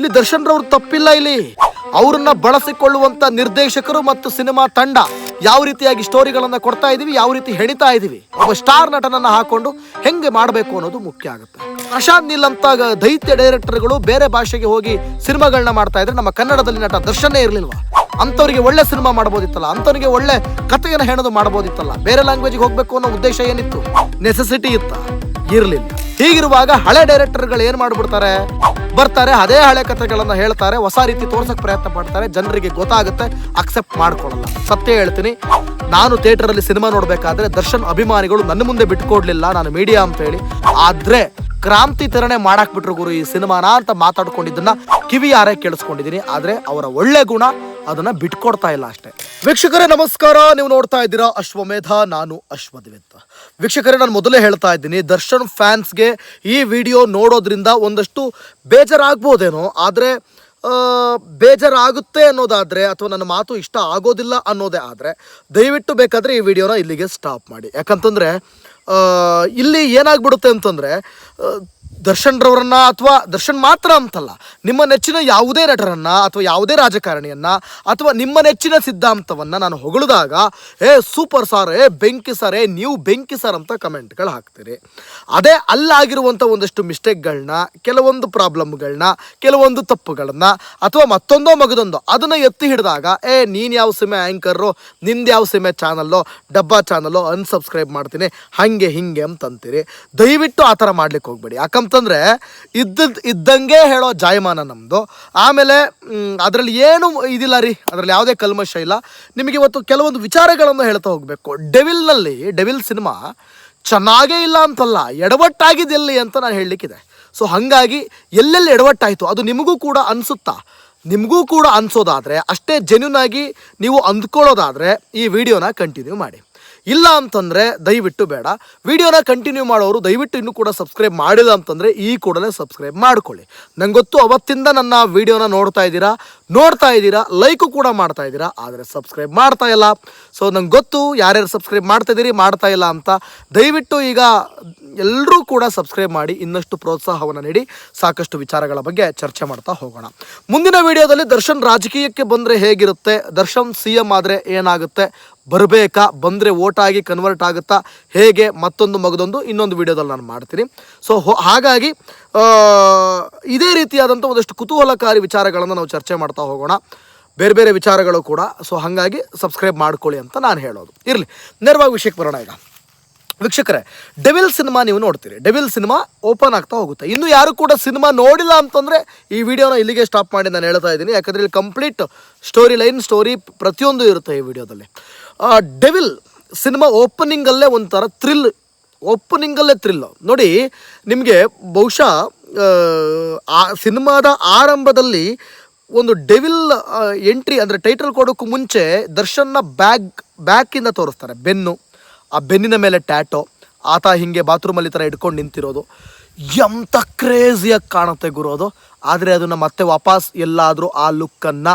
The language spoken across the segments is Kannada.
ಇಲ್ಲಿ ದರ್ಶನ್ ರವ್ರು ತಪ್ಪಿಲ್ಲ ಇಲ್ಲಿ. ಅವ್ರನ್ನ ಬಳಸಿಕೊಳ್ಳುವಂತ ನಿರ್ದೇಶಕರು ಮತ್ತು ಸಿನಿಮಾ ತಂಡ ಯಾವ ರೀತಿಯಾಗಿ ಸ್ಟೋರಿಗಳನ್ನ ಕೊಡ್ತಾ ಇದೀವಿ, ಯಾವ ರೀತಿ ಹೆಣಿತಾ ಇದೀವಿ, ಒಬ್ಬ ಸ್ಟಾರ್ ನಟನನ್ನ ಹಾಕೊಂಡು ಹೆಂಗೆ ಮಾಡಬೇಕು ಅನ್ನೋದು ಮುಖ್ಯ ಆಗುತ್ತೆ. ಪ್ರಶಾಂತ್ ನೀಲ್ ಅಂತ ದೈತ್ಯ ಡೈರೆಕ್ಟರ್ಗಳು ಬೇರೆ ಭಾಷೆಗೆ ಹೋಗಿ ಸಿನಿಮಾಗಳನ್ನ ಮಾಡ್ತಾ ಇದ್ರೆ ನಮ್ಮ ಕನ್ನಡದಲ್ಲಿ ನಟ ದರ್ಶನೇ ಇರ್ಲಿಲ್ವಾ? ಅಂಥವ್ರಿಗೆ ಒಳ್ಳೆ ಸಿನಿಮಾ ಮಾಡ್ಬೋದಿತ್ತಲ್ಲ, ಅಂಥವ್ರಿಗೆ ಒಳ್ಳೆ ಕಥೆಯನ್ನು ಹೆಣದು ಮಾಡ್ಬೋದಿತ್ತಲ್ಲ, ಬೇರೆ ಲ್ಯಾಂಗ್ವೇಜ್ಗೆ ಹೋಗ್ಬೇಕು ಅನ್ನೋ ಉದ್ದೇಶ ಏನಿತ್ತು? ನೆಸೆಸಿಟಿ ಇತ್ತ? ಇರಲಿಲ್ಲ. ಹೀಗಿರುವಾಗ ಹಳೆ ಡೈರೆಕ್ಟರ್ಗಳು ಏನ್ ಮಾಡ್ಬಿಡ್ತಾರೆ? ಬರ್ತಾರೆ, ಅದೇ ಹಳೆ ಕಥೆಗಳನ್ನ ಹೇಳ್ತಾರೆ, ಹೊಸ ರೀತಿ ತೋರ್ಸಕ್ ಪ್ರಯತ್ನ ಪಡ್ತಾರೆ, ಜನರಿಗೆ ಗೊತ್ತಾಗುತ್ತೆ ಅಕ್ಸೆಪ್ಟ್ ಮಾಡ್ಕೊಳ್ಳಲ್ಲ. ಸತ್ಯ ಹೇಳ್ತೀನಿ, ನಾನು ಥಿಯೇಟರ್ ಅಲ್ಲಿ ಸಿನಿಮಾ ನೋಡ್ಬೇಕಾದ್ರೆ ದರ್ಶನ್ ಅಭಿಮಾನಿಗಳು ನನ್ನ ಮುಂದೆ ಬಿಟ್ಕೊಡ್ಲಿಲ್ಲ, ನಾನು ಮೀಡಿಯಾ ಅಂತ ಹೇಳಿ ಆದ್ರೆ ಕ್ರಾಂತಿ ತರನೇ ಮಾಡಾಕ್ ಗುರು ಈ ಸಿನಿಮಾನ ಅಂತ ಮಾತಾಡ್ಕೊಂಡಿದ್ದನ್ನ ಕಿವಿಯಾರೆ ಕೇಳಿಸ್ಕೊಂಡಿದ್ದೀನಿ. ಆದ್ರೆ ಅವರ ಒಳ್ಳೆ ಗುಣ ಅದನ್ನ ಬಿಟ್ಕೊಡ್ತಾ ಇಲ್ಲ ಅಷ್ಟೇ. ವೀಕ್ಷಕರೇ, ನಮಸ್ಕಾರ. ನೀವು ನೋಡ್ತಾ ಇದ್ದೀರಾ ಅಶ್ವಮೇಧ, ನಾನು ಅಶ್ವದ್ವಿತ್. ವೀಕ್ಷಕರೇ, ನಾನು ಮೊದಲೇ ಹೇಳ್ತಾ ಇದ್ದೀನಿ, ದರ್ಶನ್ ಫ್ಯಾನ್ಸ್ಗೆ ಈ ವಿಡಿಯೋ ನೋಡೋದ್ರಿಂದ ಒಂದಷ್ಟು ಬೇಜಾರಾಗ್ಬೋದೇನೋ, ಆದರೆ ಬೇಜಾರಾಗುತ್ತೆ ಅನ್ನೋದಾದರೆ, ಅಥವಾ ನನ್ನ ಮಾತು ಇಷ್ಟ ಆಗೋದಿಲ್ಲ ಅನ್ನೋದೇ ಆದರೆ, ದಯವಿಟ್ಟು ಬೇಕಾದರೆ ಈ ವಿಡಿಯೋನ ಇಲ್ಲಿಗೆ ಸ್ಟಾಪ್ ಮಾಡಿ. ಯಾಕಂತಂದರೆ ಇಲ್ಲಿ ಏನಾಗ್ಬಿಡುತ್ತೆ ಅಂತಂದರೆ ದರ್ಶನ್ ರವರನ್ನ ಅಥವಾ ದರ್ಶನ್ ಮಾತ್ರ ಅಂತಲ್ಲ, ನಿಮ್ಮ ನೆಚ್ಚಿನ ಯಾವುದೇ ನಟರನ್ನ ಅಥವಾ ಯಾವುದೇ ರಾಜಕಾರಣಿಯನ್ನ ಅಥವಾ ನಿಮ್ಮ ನೆಚ್ಚಿನ ಸಿದ್ಧಾಂತವನ್ನ ನಾನು ಹೊಗಳಿದಾಗ, ಏ, ಸೂಪರ್ ಸಾರ್, ಏ, ಬೆಂಕಿ ಸರ್, ಏ, ನೀವು ಬೆಂಕಿ ಸರ್ ಅಂತ ಕಮೆಂಟ್ಗಳು ಹಾಕ್ತೀರಿ. ಅದೇ ಅಲ್ಲಾಗಿರುವಂಥ ಒಂದಷ್ಟು ಮಿಸ್ಟೇಕ್ಗಳನ್ನ ಕೆಲವೊಂದು ಪ್ರಾಬ್ಲಮ್ಗಳನ್ನ, ಕೆಲವೊಂದು ತಪ್ಪುಗಳನ್ನ ಅಥವಾ ಮತ್ತೊಂದೋ ಮಗದೊಂದೋ ಅದನ್ನ ಎತ್ತಿ ಹಿಡಿದಾಗ, ಏ, ನೀನು ಯಾವ ಸಿಮೆ ಆ್ಯಂಕರು ನಿಂದು ಯಾವ ಸಿಮೆ ಚಾನಲ್ಲೋ? ಡಬ್ಬಾ ಚಾನಲ್ಲೋ? ಅನ್ಸಬ್ಸ್ಕ್ರೈಬ್ ಮಾಡ್ತೀನಿ. ಹಾಗೆ ಹಿಂಗೆ ಅಂತಂತೀರಿ. ದಯವಿಟ್ಟು ಆ ಥರ ಮಾಡ್ಲಿಕ್ಕೆ ಹೋಗ್ಬೇಡಿ. ಯಾಕಂತಂದ್ರೆ ಇದ್ದದ್ ಇದ್ದಂಗೆ ಹೇಳೋ ಜಾಯಮಾನ ನಮ್ಮದು ಆಮೇಲೆ ಅದರಲ್ಲಿ ಏನು ಇದಿಲ್ಲ ರೀ, ಅದರಲ್ಲಿ ಯಾವುದೇ ಕಲ್ಮಶ ಇಲ್ಲ. ನಿಮಗೆ ಇವತ್ತು ಕೆಲವೊಂದು ವಿಚಾರಗಳನ್ನು ಹೇಳ್ತಾ ಹೋಗಬೇಕು. ಡೆವಿಲ್ನಲ್ಲಿ, ಡೆವಿಲ್ ಸಿನಿಮಾ ಚೆನ್ನಾಗೇ ಇಲ್ಲ ಅಂತಲ್ಲ ಎಡವಟ್ಟಾಗಿದೆಲ್ಲಿ ಅಂತ ನಾನು ಹೇಳಲಿಕ್ಕಿದೆ. ಸೊ ಹಾಗಾಗಿ ಎಲ್ಲೆಲ್ಲಿ ಎಡವಟ್ಟಾಯಿತು, ಅದು ನಿಮಗೂ ಕೂಡ ಅನಿಸುತ್ತಾ? ನಿಮಗೂ ಕೂಡ ಅನಿಸೋದಾದರೆ, ಅಷ್ಟೇ ಜೆನ್ಯೂನ್ ಆಗಿ ನೀವು ಅಂದ್ಕೊಳ್ಳೋದಾದರೆ ಈ ವಿಡಿಯೋನ ಕಂಟಿನ್ಯೂ ಮಾಡಿ. ಇಲ್ಲ ಅಂತಂದರೆ ದಯವಿಟ್ಟು ಬೇಡ. ವಿಡಿಯೋನ ಕಂಟಿನ್ಯೂ ಮಾಡೋರು ದಯವಿಟ್ಟು ಇನ್ನೂ ಕೂಡ ಸಬ್ಸ್ಕ್ರೈಬ್ ಮಾಡಿಲ್ಲ ಅಂತಂದರೆ ಈ ಕೂಡಲೇ ಸಬ್ಸ್ಕ್ರೈಬ್ ಮಾಡ್ಕೊಳ್ಳಿ. ನಂಗೆ ಗೊತ್ತು ಅವತ್ತಿಂದ ನನ್ನ ವಿಡಿಯೋನ ನೋಡ್ತಾ ಇದ್ದೀರಾ? ನೋಡ್ತಾ ಇದ್ದೀರಾ? ಲೈಕು ಕೂಡ ಮಾಡ್ತಾ ಇದ್ದೀರಾ? ಆದರೆ ಸಬ್ಸ್ಕ್ರೈಬ್ ಮಾಡ್ತಾ ಇಲ್ಲ. ಸೊ ನಂಗೆ ಗೊತ್ತು ಯಾರ್ಯಾರು ಸಬ್ಸ್ಕ್ರೈಬ್ ಮಾಡ್ತಾ ಇದ್ದೀರಿ ಮಾಡ್ತಾ ಇಲ್ಲ ಅಂತ. ದಯವಿಟ್ಟು ಈಗ ಎಲ್ಲರೂ ಕೂಡ ಸಬ್ಸ್ಕ್ರೈಬ್ ಮಾಡಿ, ಇನ್ನಷ್ಟು ಪ್ರೋತ್ಸಾಹವನ್ನು ನೀಡಿ, ಸಾಕಷ್ಟು ವಿಚಾರಗಳ ಬಗ್ಗೆ ಚರ್ಚೆ ಮಾಡ್ತಾ ಹೋಗೋಣ. ಮುಂದಿನ ವಿಡಿಯೋದಲ್ಲಿ ದರ್ಶನ್ ರಾಜಕೀಯಕ್ಕೆ ಬಂದರೆ ಹೇಗಿರುತ್ತೆ? ದರ್ಶನ್ ಸಿ ಎಂ ಆದರೆ ಏನಾಗುತ್ತೆ? ಬರಬೇಕಾ? ಬಂದರೆ ಓಟ್ ಆಗಿ ಕನ್ವರ್ಟ್ ಆಗುತ್ತಾ? ಹೇಗೆ? ಮತ್ತೊಂದು ಮಗದೊಂದು, ಇನ್ನೊಂದು ವಿಡಿಯೋದಲ್ಲಿ ನಾನು ಮಾಡ್ತೀನಿ. ಸೊ ಹಾಗಾಗಿ ಇದೇ ರೀತಿಯಾದಂಥ ಒಂದಷ್ಟು ಕುತೂಹಲಕಾರಿ ವಿಚಾರಗಳನ್ನು ನಾವು ಚರ್ಚೆ ಮಾಡ್ತಾ ಹೋಗೋಣ. ಬೇರೆ ಬೇರೆ ವಿಚಾರಗಳು ಕೂಡ. ಸೊ ಹಾಗಾಗಿ ಸಬ್ಸ್ಕ್ರೈಬ್ ಮಾಡ್ಕೊಳ್ಳಿ ಅಂತ ನಾನು ಹೇಳೋದು. ಇರಲಿ. ನೇರವಾಗಿ ವಿಷಯಕ್ಕೆ ಬರೋಣ ಈಗ. ವೀಕ್ಷಕರೇ ಡೆವಿಲ್ ಸಿನಿಮಾ ನೀವು ನೋಡ್ತೀರಿ. ಡೆವಿಲ್ ಸಿನಿಮಾ ಓಪನ್ ಆಗ್ತಾ ಹೋಗುತ್ತೆ. ಇನ್ನು ಯಾರು ಕೂಡ ಸಿನಿಮಾ ನೋಡಿಲ್ಲ ಅಂತಂದರೆ ಈ ವಿಡಿಯೋನ ಇಲ್ಲಿಗೆ ಸ್ಟಾಪ್ ಮಾಡಿ ನಾನು ಹೇಳ್ತಾ ಇದ್ದೀನಿ. ಯಾಕಂದರೆ ಇಲ್ಲಿ ಕಂಪ್ಲೀಟ್ ಸ್ಟೋರಿ ಲೈನ್ ಸ್ಟೋರಿ ಪ್ರತಿಯೊಂದು ಇರುತ್ತೆ ಈ ವಿಡಿಯೋದಲ್ಲಿ. ಡೆವಿಲ್ ಸಿನಿಮಾ ಓಪನಿಂಗಲ್ಲೇ ಒಂಥರ ಥ್ರಿಲ್ ಓಪನಿಂಗಲ್ಲೇ ಥ್ರಿಲ್ ನೋಡಿ ನಿಮಗೆ ಬಹುಶಃ ಆ, ಆ ಸಿನಿಮಾದ ಆರಂಭದಲ್ಲಿ ಒಂದು ಡೆವಿಲ್ ಎಂಟ್ರಿ ಅಂದರೆ ಟೈಟಲ್ ಕೊಡೋಕ್ಕೂ ಮುಂಚೆ ದರ್ಶನ್ನ ಬ್ಯಾಗ್ ಬ್ಯಾಕಿಂದ ತೋರಿಸ್ತಾರೆ. ಬೆನ್ನು. ಆ ಬೆನ್ನಿನ ಮೇಲೆ ಟ್ಯಾಟೋ ಆತ ಹಿಂಗೆ ಬಾತ್ರೂಮಲ್ಲಿ ಥರ ಇಟ್ಕೊಂಡು ನಿಂತಿರೋದು. ಎಂಥ ಕ್ರೇಜಿಯಾಗಿ ಕಾಣುತ್ತೆ ಗುರು ಅದು. ಆದರೆ ಅದನ್ನು ಮತ್ತೆ ವಾಪಸ್ ಎಲ್ಲಾದರೂ ಆ ಲುಕ್ಕನ್ನು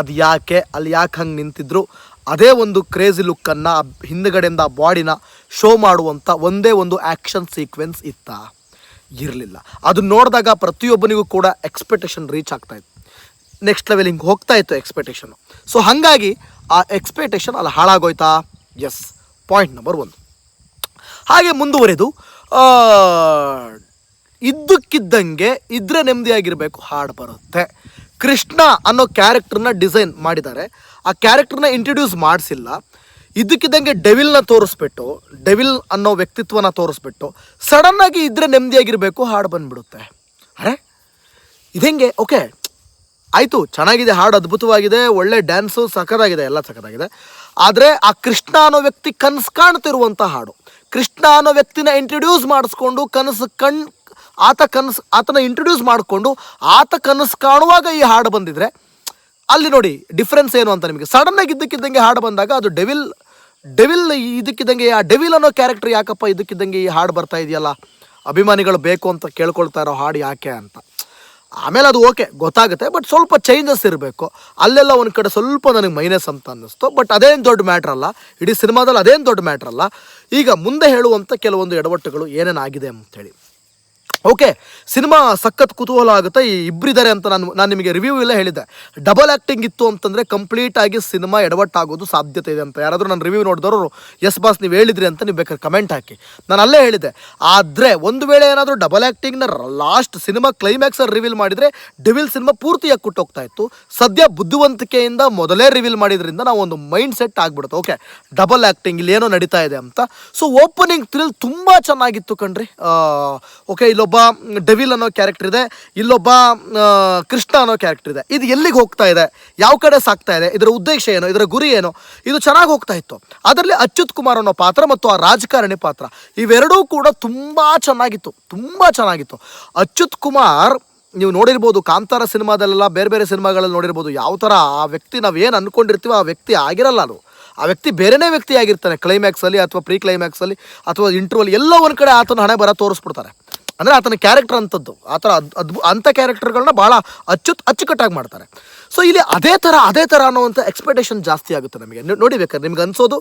ಅದು ಯಾಕೆ, ಅಲ್ಲಿ ಯಾಕೆ ಹಂಗೆ ನಿಂತಿದ್ರು, ಅದೇ ಒಂದು ಕ್ರೇಜಿ ಲುಕ್ಕನ್ನು ಹಿಂದುಗಡೆಯಿಂದ ಬಾಡಿನ ಶೋ ಮಾಡುವಂಥ ಒಂದೇ ಒಂದು ಆ್ಯಕ್ಷನ್ ಸೀಕ್ವೆನ್ಸ್ ಇತ್ತ? ಇರಲಿಲ್ಲ. ಅದು ನೋಡಿದಾಗ ಪ್ರತಿಯೊಬ್ಬನಿಗೂ ಕೂಡ ಎಕ್ಸ್ಪೆಕ್ಟೇಷನ್ ರೀಚ್ ಆಗ್ತಾ ಇತ್ತು. ನೆಕ್ಸ್ಟ್ ಲೆವೆಲ್ ಹಿಂಗೆ ಹೋಗ್ತಾ ಇತ್ತು ಎಕ್ಸ್ಪೆಕ್ಟೇಷನು ಸೊ ಹಾಗಾಗಿ ಆ ಎಕ್ಸ್ಪೆಕ್ಟೇಷನ್ ಅಲ್ಲಿ ಹಾಳಾಗೋಯ್ತಾ? ಎಸ್ ಪಾಯಿಂಟ್ ನಂಬರ್ ಒಂದು ಹಾಗೆ ಮುಂದುವರೆದು ಇದ್ದಕ್ಕಿದ್ದಂಗೆ ಇದ್ರೆ ನೆಮ್ಮದಿಯಾಗಿರಬೇಕು, ಹಾಡು ಬರುತ್ತೆ. ಕೃಷ್ಣ ಅನ್ನೋ ಕ್ಯಾರೆಕ್ಟರ್ನ ಡಿಸೈನ್ ಮಾಡಿದ್ದಾರೆ. ಆ ಕ್ಯಾರೆಕ್ಟರ್ನ ಇಂಟ್ರಡ್ಯೂಸ್ ಮಾಡಿಸಿಲ್ಲ. ಇದ್ದಕ್ಕಿದ್ದಂಗೆ ಡೆವಿಲ್ನ ತೋರಿಸ್ಬಿಟ್ಟು ಡೆವಿಲ್ ಅನ್ನೋ ವ್ಯಕ್ತಿತ್ವನ ತೋರಿಸ್ಬಿಟ್ಟು ಸಡನ್ನಾಗಿ ಇದ್ರೆ ನೆಮ್ಮದಿಯಾಗಿರಬೇಕು, ಹಾಡು ಬಂದ್ಬಿಡುತ್ತೆ. ಅರೆ? ಇದೆಂಗೆ ಓಕೆ ಆಯಿತು, ಚೆನ್ನಾಗಿದೆ, ಹಾಡು ಅದ್ಭುತವಾಗಿದೆ, ಒಳ್ಳೆ ಡ್ಯಾನ್ಸು ಸಖತ್ತಾಗಿದೆ, ಎಲ್ಲ ಸಖತ್ತಾಗಿದೆ. ಆದರೆ ಆ ಕೃಷ್ಣ ಅನ್ನೋ ವ್ಯಕ್ತಿ ಕನಸು ಕಾಣ್ತಿರುವಂಥ ಹಾಡು. ಕೃಷ್ಣ ಅನ್ನೋ ವ್ಯಕ್ತಿನ ಇಂಟ್ರಡ್ಯೂಸ್ ಮಾಡಿಸ್ಕೊಂಡು ಕನಸು ಕಣ್, ಆತ ಕನಸು, ಆತನ ಇಂಟ್ರಡ್ಯೂಸ್ ಮಾಡಿಕೊಂಡು ಆತ ಕನಸು ಕಾಣುವಾಗ ಈ ಹಾಡು ಬಂದಿದ್ರೆ, ಅಲ್ಲಿ ನೋಡಿ ಡಿಫ್ರೆನ್ಸ್ ಏನು ಅಂತ ನಿಮಗೆ. ಸಡನ್ನಾಗಿ ಇದ್ದಕ್ಕಿದ್ದಂಗೆ ಹಾಡು ಬಂದಾಗ ಅದು ಡೆವಿಲ್ ಡೆವಿಲ್ ಇದಕ್ಕಿದ್ದಂಗೆ, ಆ ಡೆವಿಲ್ ಅನ್ನೋ ಕ್ಯಾರೆಕ್ಟರ್ ಯಾಕಪ್ಪ ಇದಕ್ಕಿದ್ದಂಗೆ ಈ ಹಾಡು ಬರ್ತಾ ಇದೆಯಲ್ಲ? ಅಭಿಮಾನಿಗಳು ಬೇಕು ಅಂತ ಕೇಳ್ಕೊಳ್ತಾ ಇರೋ ಹಾಡು ಯಾಕೆ ಅಂತ. ಆಮೇಲೆ ಅದು ಓಕೆ ಗೊತ್ತಾಗುತ್ತೆ ಬಟ್ ಸ್ವಲ್ಪ ಚೇಂಜಸ್ ಇರಬೇಕು. ಅಲ್ಲೆಲ್ಲ ಒಂದು ಕಡೆ ಸ್ವಲ್ಪ ನನಗೆ ಮೈನಸ್ ಅಂತ ಅನ್ನಿಸ್ತು ಬಟ್ ಅದೇನು ದೊಡ್ಡ ಮ್ಯಾಟ್ರ್ ಅಲ್ಲ, ಇಡೀ ಸಿನಿಮಾದಲ್ಲಿ ಅದೇನು ದೊಡ್ಡ ಮ್ಯಾಟ್ರ್ ಅಲ್ಲ, ಈಗ ಮುಂದೆ ಹೇಳುವಂಥ ಕೆಲವೊಂದು ಎಡವಟ್ಟುಗಳು ಏನೇನಾಗಿದೆ ಅಂತೇಳಿ ಓಕೆ, ಸಿನಿಮಾ ಸಖತ್ ಕುತೂಹಲ ಆಗುತ್ತೆ. ಈ ಇಬ್ಬರಿದ್ದಾರೆ ಅಂತ ನಾನು ನಾನು ನಿಮಗೆ ರಿವ್ಯೂ ಎಲ್ಲ ಹೇಳಿದ್ದೆ. ಡಬಲ್ ಆ್ಯಕ್ಟಿಂಗ್ ಇತ್ತು ಅಂತಂದರೆ ಕಂಪ್ಲೀಟ್ ಆಗಿ ಸಿನಿಮಾ ಎಡವಟ್ಟಾಗೋದು ಸಾಧ್ಯತೆ ಇದೆ ಅಂತ. ಯಾರಾದರೂ ನಾನು ರಿವ್ಯೂ ನೋಡಿದವರು ಎಸ್ ಬಾಸ್ ನೀವು ಹೇಳಿದ್ರಿ ಅಂತ ನೀವು ಬೇಕಾದ್ರೆ ಕಮೆಂಟ್ ಹಾಕಿ. ನಾನು ಅಲ್ಲೇ ಹೇಳಿದೆ ಆದರೆ ಒಂದು ವೇಳೆ ಏನಾದರೂ ಡಬಲ್ ಆ್ಯಕ್ಟಿಂಗ್ನ ಲಾಸ್ಟ್ ಸಿನಿಮಾ ಕ್ಲೈಮ್ಯಾಕ್ಸಲ್ಲಿ ರಿವೀಲ್ ಮಾಡಿದರೆ ಡಿವಿಲ್ ಸಿನಿಮಾ ಪೂರ್ತಿಯಾಗಿ ಕುಟ್ಟೋಗ್ತಾ ಇತ್ತು. ಸದ್ಯ ಬುದ್ಧಿವಂತಿಕೆಯಿಂದ ಮೊದಲೇ ರಿವೀಲ್ ಮಾಡಿದ್ರಿಂದ ನಾವು ಒಂದು ಮೈಂಡ್ ಸೆಟ್ ಆಗಿಬಿಡುತ್ತೆ. ಓಕೆ ಡಬಲ್ ಆ್ಯಕ್ಟಿಂಗ್ ಇಲ್ಲಿ ಏನೋ ನಡೀತಾ ಇದೆ ಅಂತ. ಸೊ ಓಪನಿಂಗ್ ಥ್ರಿಲ್ ತುಂಬ ಚೆನ್ನಾಗಿತ್ತು ಕಣ್ರಿ. ಓಕೆ, ಇಲ್ಲೊಬ್ಬ ಡೆವಿಲ್ ಅನ್ನೋ ಕ್ಯಾರೆಕ್ಟರ್ ಇದೆ, ಇಲ್ಲೊಬ್ಬ ಕೃಷ್ಣ ಅನ್ನೋ ಕ್ಯಾರೆಕ್ಟರ್ ಇದೆ. ಇದು ಎಲ್ಲಿಗೆ ಹೋಗ್ತಾ ಇದೆ? ಯಾವ ಕಡೆ ಸಾಕ್ತಾ ಇದೆ? ಇದರ ಉದ್ದೇಶ ಏನು? ಇದರ ಗುರಿ ಏನು? ಇದು ಚೆನ್ನಾಗಿ ಹೋಗ್ತಾ ಇತ್ತು. ಅದರಲ್ಲಿ ಅಚ್ಯುತ್ ಕುಮಾರ್ ಅನ್ನೋ ಪಾತ್ರ ಮತ್ತು ಆ ರಾಜಕಾರಣಿ ಪಾತ್ರ, ಇವೆರಡೂ ಕೂಡ ತುಂಬ ಚೆನ್ನಾಗಿತ್ತು. ತುಂಬ ಚೆನ್ನಾಗಿತ್ತು. ಅಚ್ಯುತ್ ಕುಮಾರ್, ನೀವು ನೋಡಿರ್ಬೋದು ಕಾಂತಾರ ಸಿನಿಮಾದಲ್ಲೆಲ್ಲ ಬೇರೆ ಬೇರೆ ಸಿನಿಮಾಗಳಲ್ಲಿ ನೋಡಿರ್ಬೋದು ಯಾವ ಥರ ಆ ವ್ಯಕ್ತಿ ನಾವು ಏನು ಅಂದ್ಕೊಂಡಿರ್ತೀವೋ ಆ ವ್ಯಕ್ತಿ ಆಗಿರಲ್ಲ ಅದು. ಆ ವ್ಯಕ್ತಿ ಬೇರೆನೇ ವ್ಯಕ್ತಿ ಆಗಿರ್ತಾನೆ ಕ್ಲೈಮ್ಯಾಕ್ಸಲ್ಲಿ ಅಥವಾ ಪ್ರೀ ಕ್ಲೈಮ್ಯಾಕ್ಸಲ್ಲಿ ಅಥವಾ ಇಂಟ್ರೋಲ್ ಎಲ್ಲ ಒಂದು ಕಡೆ ಆತನ ಹಣೆ ಬರ ತೋರಿಸ್ಬಿಡ್ತಾರೆ. ಅಂದರೆ ಆತನ ಕ್ಯಾರೆಕ್ಟರ್ ಅಂಥದ್ದು. ಆ ಥರ ಅದ್, ಅದ್ಭು ಅಂಥ ಕ್ಯಾರೆಕ್ಟರ್ಗಳನ್ನ ಭಾಳ ಅಚ್ಚುತ್, ಅಚ್ಚುಕಟ್ಟಾಗಿ ಮಾಡ್ತಾರೆ. ಸೊ ಇಲ್ಲಿ ಅದೇ ಥರ ಅದೇ ಥರ ಅನ್ನೋವಂಥ ಎಕ್ಸ್ಪೆಕ್ಟೇಷನ್ ಜಾಸ್ತಿ ಆಗುತ್ತೆ ನಮಗೆ. ನೋಡಿಬೇಕಾದ್ರೆ ನೋಡಿ ಬೇಕಾದ್ರೆ ನಿಮ್ಗೆ ಅನ್ಸೋದು,